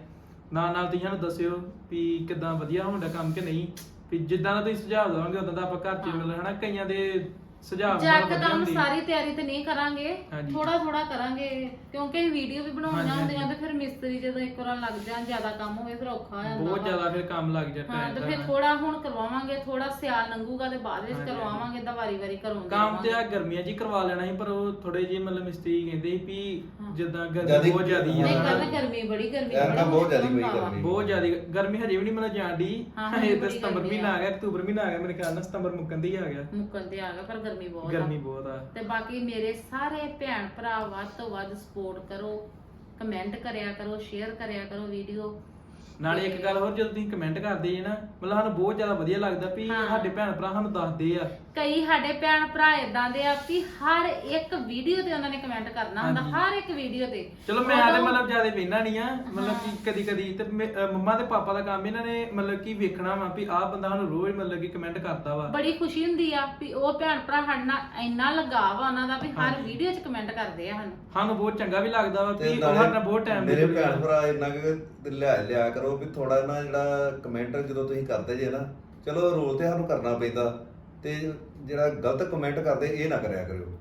ਨਾਲ ਨਾਲ ਤੁਸੀਂ ਸਾਨੂੰ ਦੱਸਿਓ ਵੀ ਕਿਦਾਂ ਵਧੀਆ ਹੁੰਦਾ ਕੰਮ ਕਿ ਨਹੀਂ। ਵੀ ਜਿੱਦਾਂ ਦਾ ਤੁਸੀਂ ਸੁਝਾਅ ਦੇਵਾਂਗੇ ਉਦਾਂ ਦਾ ਆਪਾਂ ਘਰ 'ਚ ਹਾਂ। ਮਤਲਬ ਹਨਾ ਕਈਆਂ ਦੇ ਸੁਝਾਅ ਵਧੀਆ ਜੱਕਦਮ ਹੁੰਦੇ। ਸਾਰੀ ਤਿਆਰੀ ਤੇ ਨਹੀਂ ਕਰਾਂਗੇ ਹਾਂਜੀ। ਥੋੜਾ ਥੋੜਾ ਕਰਾਂਗੇ ਕਿਉਂਕਿ ਵੀਡੀਓ ਵੀ ਬਣਾਉਣੀਆਂ ਹਾਂਜੀ, ਹੁੰਦੀਆਂ ਤੇ ਫਿਰ ਮਿਸਤਰੀ ਜਦੋਂ ਇੱਕ ਵਾਰ ਲੱਗ ਜਾਣ ਜ਼ਿਆਦਾ ਕੰਮ ਹੋਵੇ ਫਿਰ ਔਖਾ ਹੋ ਜਾਂਦਾ ਬਹੁਤ ਵਾ। ਜ਼ਿਆਦਾ ਫਿਰ ਕੰਮ ਲੱਗ ਜਾ ਹਾਂ ਤੇ ਫਿਰ ਦਾ ਥੋੜਾ ਹੁਣ ਕਰਵਾਵਾਂਗੇ ਥੋੜਾ ਸਿਆਲ ਲੰਘੂਗਾ ਤੇ ਬਾਅਦ ਵਿੱਚ ਹਾਂਜੀ, ਕਰਵਾਵਾਂਗੇ ਤਾਂ ਵਾਰੀ ਵਾਰੀ ਕਰਵਾਉਂਦੇ ਕੰਮ ਤੇ ਆ। ਗਰਮੀਆਂ 'ਚ ਹੀ ਕਰਵਾ ਲੈਣਾ ਸੀ ਪਰ ਉਹ ਥੋੜੇ ਜਿਹੇ ਮਤਲਬ ਮਿਸਤਰੀ ਕਹਿੰਦੇ ਸੀ ਵੀ ਹਾਂ। ਜਿੱਦਾਂ ਗਰਮੀ ਬਹੁਤ ਜ਼ਿਆਦੀ ਨਹੀਂ ਆ ਕਰਨ ਗਰਮੀ ਬੜੀ ਗਰਮੀ ਯਾਰ ਬੜਾ ਨਾ ਬਹੁਤ ਜ਼ਿਆਦੀ ਵਾ। ਗਰਮੀ। ਬਹੁਤ ਜ਼ਿਆਦੀ ਗਰਮੀ ਹਜੇ ਵੀ ਨਹੀਂ ਮਤਲਬ ਜਾਂਦੀ ਹਾਂ, ਇਹ ਬੜੀ ਤਾਂ ਸਤੰਬਰ ਗਰਮੀ ਮਹੀਨਾ ਆ। ਆ ਗਿਆ ਅਕਤੂਬਰ ਮਹੀਨਾ ਆ ਗਿਆ ਮੇਰੇ ਖਿਆਲ ਨਾਲ ਸਤੰਬਰ ਮੁੱਕਣ ਦੀ ਆ ਗਿਆ ਮੁੱਕਣ ਤੇ ਆ ਗਿਆ ਪਰ ਗਰਮੀ ਬਹੁਤ ਆ। ਗਰਮੀ ਬਹੁਤ ਆ। ਤੇ ਬਾਕੀ ਮੇਰੇ ਸਾਰੇ ਭੈਣ ਭਰਾ ਵੱਧ ਤੋਂ ਵੱਧ ਸਪੋਰਟ ਕਰੋ ਕਮੈਂਟ ਕਰਿਆ ਕਰੋ ਸ਼ੇਅਰ ਕਰਿਆ ਕਰੋ ਵੀਡੀਓ ਨਾਲੇ ਇੱਕ ਗੱਲ ਹੋਰ ਜਦੋਂ ਤੁਸੀਂ ਕਮੈਂਟ ਕਰਦੇ ਜੇ ਨਾ ਮਤਲਬ ਸਾਨੂੰ ਬਹੁਤ ਜ਼ਿਆਦਾ ਵਧੀਆ ਲੱਗਦਾ ਵੀ ਹਾਂ। ਸਾਡੇ ਭੈਣ ਭਰਾ ਸਾਨੂੰ ਦੱਸਦੇ ਆ ਕਈ ਸਾਡੇ ਭੈਣ ਭਰਾ ਇਦਾਂ ਦੇ ਆ ਕਿ ਹਰ ਇੱਕ ਵੀਡੀਓ ਤੇ ਉਹਨਾਂ ਨੇ ਕਮੈਂਟ ਕਰਨਾ ਹੁੰਦਾ ਹਾਂਜੀ। ਹਰ ਇੱਕ ਵੀਡੀਓ ਤੇ ਚਲੋ ਮੈਂ ਤੇ ਉਦੋਂ- ਮਤਲਬ ਜ਼ਿਆਦਾ ਵੇਖਣਾ ਨਹੀਂ ਆ ਮਤਲਬ ਕਿ ਕਦੀ ਕਦੀ ਤੇ ਮੇ- ਅਹ ਮੰਮਾ ਤੇ ਪਾਪਾ ਦਾ ਕੰਮ ਇਹਨਾਂ ਨੇ ਮਤਲਬ ਕਿ ਵੇਖਣਾ ਵਾ ਵੀ ਆਹ ਬੰਦਾ ਸਾਨੂੰ ਰੋਜ਼ ਮਤਲਬ ਕਿ ਕਮੈਂਟ ਕਰਦਾ ਵਾ ਬੜੀ ਖੁਸ਼ੀ ਹੁੰਦੀ ਆ ਵੀ ਉਹ ਭੈਣ ਭਰਾ ਸਾਡੇ ਨਾਲ ਇੰਨਾ ਲਗਾਵ ਆ ਉਹਨਾਂ ਦਾ ਵੀ ਹਰ ਹਾਂਜੀ। ਵੀਡੀਓ 'ਚ ਕਮੈਂਟ ਕਰਦੇ ਆ ਸਾਨੂੰ ਸਾਨੂੰ ਬਹੁਤ ਚੰਗਾ ਵੀ ਲੱਗਦਾ ਵਾ ਤੇ ਵੀ ਉਹ ਸਾਡੇ ਨਾਲ ਬਹੁਤ ਟਾਈਮ ਮੇਰੇ ਭੈਣ ਭਰਾ ਇੰਨਾ ਕੁ ਲਿਆ ਲਿਆ ਕਰੋ ਵੀ ਥੋੜਾ ਨਾ ਜਿਹੜਾ ਕਮੈਂਟ ਜਦੋਂ ਤੁਸੀਂ ਕਰਦੇ ਜੇ ਨਾ ਚਲੋ ਰੋਲ ਤੇ ਸਾਨੂੰ ਕਰਨਾ ਪੈਂਦਾ ਤੇ ਜਿਹੜਾ ਗਲਤ ਕਮੈਂਟ ਕਰਦੇ ਇਹ ਨਾ ਕਰਿਆ ਕਰਿਓ।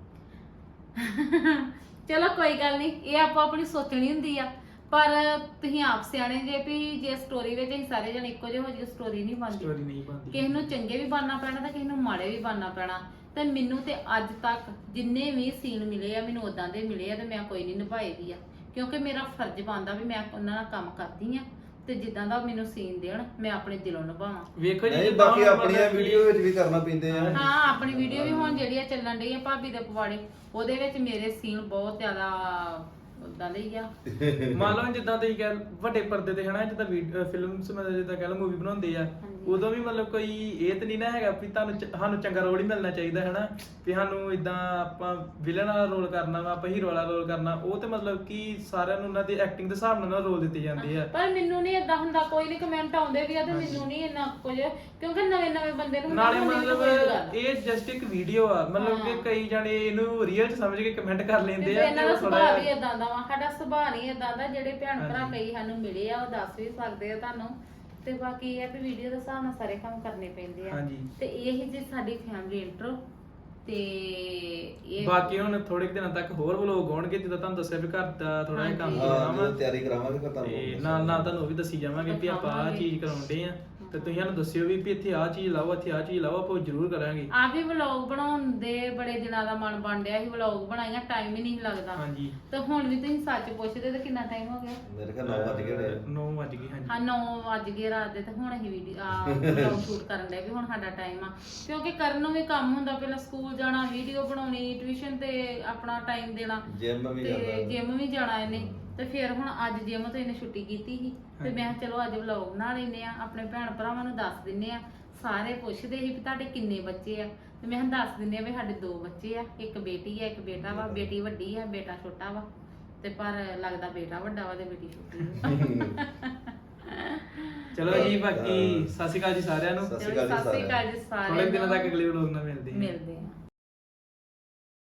ਚਲੋ ਕੋਈ ਗੱਲ ਨਹੀਂ ਇਹ ਆਪੋ ਆਪਣੀ ਸੋਚਣੀ ਹੁੰਦੀ ਆ ਪਰ ਤੁਸੀਂ ਆਪ ਸਿਆਣੇ ਜੇ ਵੀ ਜੇ ਸਟੋਰੀ ਵਿੱਚ ਅਸੀਂ ਸਾਰੇ ਜਣੇ ਇੱਕੋ ਜਿਹੇ ਹੋ ਜੀ ਸਟੋਰੀ ਨਹੀਂ ਬਣਦੀ। ਸਟੋਰੀ ਨਹੀਂ ਬਣਦੀ। ਕਿਸੇ ਨੂੰ ਚੰਗੇ ਵੀ ਬਣਨਾ ਪੈਣਾ ਤੇ ਕਿਸੇ ਨੂੰ ਮਾੜੇ ਵੀ ਬਣਨਾ ਪੈਣਾ। ਤੇ ਮੈਨੂੰ ਤੇ ਅੱਜ ਤੱਕ ਜਿੰਨੇ ਵੀ ਸੀਨ ਮਿਲੇ ਆ ਮੈਨੂੰ ਉਦਾਂ ਦੇ ਮਿਲੇ ਆ ਤੇ ਮੈਂ ਕੋਈ ਨਹੀਂ ਨਿਭਾਏ ਦੀ ਆ। ਕਿਉਂਕਿ ਮੇਰਾ ਫਰਜ਼ ਬਣਦਾ ਵੀ ਮੈਂ ਉਹਨਾਂ ਨਾਲ ਕੰਮ ਕਰਦੀ ਆ। ਤੇ ਜਿੱਦਾਂ ਦਾ ਮੈਨੂੰ ਸੀਨ ਦੇਣ ਮੈਂ ਆਪਣੇ ਦਿਲੋਂ ਨਿਭਾਵਾਂ। ਵੇਖੋ ਜੀ ਨਹੀਂ ਜਿੱਦਾਂ ਬਾਕੀ ਹੁਣ ਆਪਣੀਆਂ ਮਤਲਬ ਕਿ- ਵੀਡੀਓ ਵਿੱਚ ਵੀ ਕਰਨਾ ਪੈਂਦੇ ਆ। ਹਾਂ। ਆਪਣੀ ਵੀਡੀਓ ਵੀ ਹੁਣ ਜਿਹੜੀ ਆ ਚੱਲਣ ਡਈ ਆ ਭਾਬੀ ਦੇ ਪਵਾੜੇ ਉਹਦੇ ਵਿੱਚ ਮੇਰੇ ਸੀਨ ਬਹੁਤ ਜ਼ਿਆਦਾ ਉਦਾਂ ਦੇ ਹੀ ਆ। ਮੰਨ ਲਓ ਜਿੱਦਾਂ ਤੁਸੀਂ ਕਹਿ ਵੱਡੇ ਪਰਦੇ ਤੇ ਹਨਾ ਜਿੱਦਾਂ ਫਿਲਮਸ ਮਤਲਬ ਜਿੱਦਾਂ ਕਹਿ ਲਓ ਮੂਵੀ ਬਣਾਉਂਦੇ ਆ। ਉਦੋਂ ਵੀ ਮਤਲਬ ਕੋਈ ਇਹ ਤਾਂ ਨਹੀਂ ਨਾ ਹੈਗਾ ਵੀ ਤੁਹਾਨੂੰ ਚ- ਸਾਨੂੰ ਚੰਗਾ ਰੋਲ ਹੀ ਮਿਲਣਾ ਚਾਹੀਦਾ ਹੈ ਨਾ ਕਿ ਸਾਨੂੰ ਇਦਾਂ ਆਪਾਂ ਵਿਲਨ ਵਾਲਾ ਰੋਲ ਕਰਨਾ ਵਾ ਆਪਾਂ ਹੀਰੋ ਵਾਲਾ ਰੋਲ ਕਰਨਾ ਉਹ ਤੇ ਮਤਲਬ ਕਿ ਸਾਰਿਆਂ ਨੂੰ ਉਹਨਾਂ ਦੀ ਐਕਟਿੰਗ ਦੇ ਹਿਸਾਬ ਨਾਲ ਰੋਲ ਦਿੱਤੇ ਜਾਂਦੇ ਆ ਪਰ ਮੈਨੂੰ ਨਹੀਂ ਇਦਾਂ ਹੁੰਦਾ ਕੋਈ ਨਹੀਂ ਕਮੈਂਟ ਆਉਂਦੇ ਵੀ ਆ ਤੇ ਮੈਨੂੰ ਨਹੀਂ ਇੰਨਾ ਕੁਝ ਕਿਉਂਕਿ ਨਵੇਂ ਨਵੇਂ ਬੰਦੇ ਨੂੰ ਨਾਲੇ ਵੀ ਮੈਨੂੰ ਮਤਲਬ ਕੋਈ ਗੱਲ। ਇਹ ਜਸਟ ਇੱਕ ਵੀਡੀਓ ਆ ਮਤਲਬ ਕਿ। ਕਈ ਜਾਣੇ ਇਹਨੂੰ ਰੀਅਲ ਚ ਸਮਝ ਕੇ ਕਮੈਂਟ ਕਰ ਵੀ ਲੈਂਦੇ ਆ ਇਹਨਾਂ ਦਾ ਸੁਭਾਅ ਵੀ ਇਦਾਂ ਦਾ ਵਾ ਸਾਡਾ ਸੁਭਾਅ ਨਹੀਂ ਇਦਾਂ ਦਾ ਜਿਹੜੇ ਭੈਣ ਭਰਾ। ਕਈ ਸਾਨੂੰ ਮਿਲੇ ਆ ਉਹ ਦੱਸ ਵੀ ਸਕਦੇ ਆ ਤੁਹਾਨੂੰ ਤੇ ਬਾਕੀ ਇਹ ਆ ਵੀ ਵੀਡੀਓ ਦੇ ਹਿਸਾਬ ਨਾਲ ਸਾਰੇ ਕੰਮ ਕਰਨੇ ਪੈਂਦੇ ਆ ਹਾਂਜੀ। ਤੇ ਇਹ ਜੀ ਸਾਡੀ ਫੈਮਿਲੀ ਇੰਟਰੋ ਤੇ ਇਹ ਬਾਕੀ ਹੁਣ ਥੋੜੇ ਕੁ ਦਿਨਾਂ ਤੱਕ ਹੋਰ ਵਲੋਗ ਆਉਣਗੇ ਜਿੱਦਾਂ ਤੁਹਾਨੂੰ ਦੱਸਿਆ ਵੀ ਘਰ ਦਾ ਥੋੜਾ ਜਿਹਾ ਕੰਮ ਹਾਂਜੀ। ਕਰਨਾ ਹਾਂ ਵਾ ਜਦੋਂ ਤਿਆਰੀ ਕਰਾਵਾਂਗੇ ਫਿਰ ਤੇ ਤੁਹਾਨੂੰ ਨਾਲ ਨਾਲ ਤੁਹਾਨੂੰ ਉਹ ਵੀ ਦੱਸੀ ਜਾਵਾਂਗੇ ਵੀ ਆਪਾਂ ਆਹ। ਚੀਜ਼ ਕਰਾਉਂਦੇ ਆ ਤੇ ਤੁਸੀਂ ਸਾਨੂੰ ਦੱਸਿਓ ਵੀ ਵੀ ਇੱਥੇ ਆਹ ਚੀਜ਼ ਲਾਓ ਇੱਥੇ ਆਹ ਚੀਜ਼ ਲਾਓ ਆਪਾਂ ਉਹ ਜ਼ਰੂਰ ਕਰਾਂਗੇ। ਆ ਵੀ ਵਲੌਗ ਬਣਾਉਣ ਦੇ ਬੜੇ ਦਿਨਾਂ ਦਾ ਮਨ ਬਣ ਡਿਆ ਸੀ ਵਲੌਗ ਬਣਾਈਆਂ ਟਾਈਮ ਹੀ ਨਹੀਂ ਲੱਗਦਾ। ਹਾਂਜੀ। ਤੇ ਹੁਣ ਵੀ ਤੁਸੀਂ ਸੱਚ ਪੁੱਛਦੇ ਤੇ ਕਿੰਨਾ ਟਾਈਮ ਹੋ ਗਿਆ? ਮੇਰੇ ਖਿਆਲ 9 ਵਜ ਗਏ ਨੇ 9 ਵਜ ਗਏ ਹਾਂਜੀ। ਹਾਂ 9 ਵੱਜ ਗਏ ਰਾਤ ਦੇ ਤੇ ਹੁਣ ਅਸੀਂ ਵੀਡੀਓ ਆ ਵਲੌਗ ਸ਼ੂਟ ਕਰਨ ਦੇ ਵੀ ਹੁਣ ਸਾਡਾ ਟਾਈਮ ਆ। ਕਿਉਂਕਿ ਕਰਨ ਨੂੰ ਵੀ ਕੰਮ ਹੁੰਦਾ ਪਹਿਲਾਂ ਸਕੂਲ ਜਾਣਾ ਵੀਡੀਓ ਬਣਾਉਣੀ ਟਿਊਸ਼ਨ ਤੇ ਆਪਣਾ ਟਾਈਮ ਦੇਣਾ। ਜਿਮ ਵੀ ਤੇ ਜਾਂਦਾ ਜਿਮ ਵੀ ਜਾਣਾ ਇਹਨੇ। ਤੇ ਫਿਰ ਹੁਣ ਅੱਜ ਜਿਮ ਤੋਂ ਇਹਨੇ ਛੁੱਟੀ ਕੀਤੀ ਸੀ। ਤੇ ਮੈਂ ਕਿਹਾ ਚਲੋ ਅੱਜ ਵਲੌਗ ਬਣਾ ਲੈਨੇ ਆ ਆਪਣੇ ਭੈਣ ਭਰਾਵਾਂ ਨੂੰ ਦੱਸ ਦਿੰਨੇ ਆ ਸਾਰੇ ਪੁੱਛਦੇ ਸੀ ਵੀ ਤੁਹਾਡੇ ਕਿੰਨੇ ਬੱਚੇ ਆ। ਤੇ ਮੈਂ ਕਿਹਾ ਦੱਸ ਦਿੰਨੇ ਆ ਵੀ ਸਾਡੇ ਦੋ ਬੱਚੇ ਆ ਇੱਕ ਬੇਟੀ ਆ ਇੱਕ ਬੇਟਾ ਵਾ ਬੇਟੀ ਵੱਡੀ ਆ ਬੇਟਾ ਛੋਟਾ ਵਾ। ਤੇ ਪਰ ਲੱਗਦਾ ਬੇਟਾ ਵੱਡਾ ਵਾ ਤੇ ਬੇਟੀ ਛੋਟੀ ਆ। ਚਲੋ ਜੀ ਬਾਕੀ ਸਤਿ ਸ਼੍ਰੀ ਅਕਾਲ ਜੀ ਸਾਰਿਆਂ ਨੂੰ। ਸਤਿ ਸ਼੍ਰੀ ਅਕਾਲ ਜੀ ਸਾਰਿਆਂ ਜੀ ਥੋੜੇ ਦਿਨਾਂ ਤੱਕ ਨੂੰ। ਅਗਲੇ ਵਲੋਗ ਨਾਲ ਮਿਲਦੇ ਹਾਂ। ਮਿਲਦੇ ਆ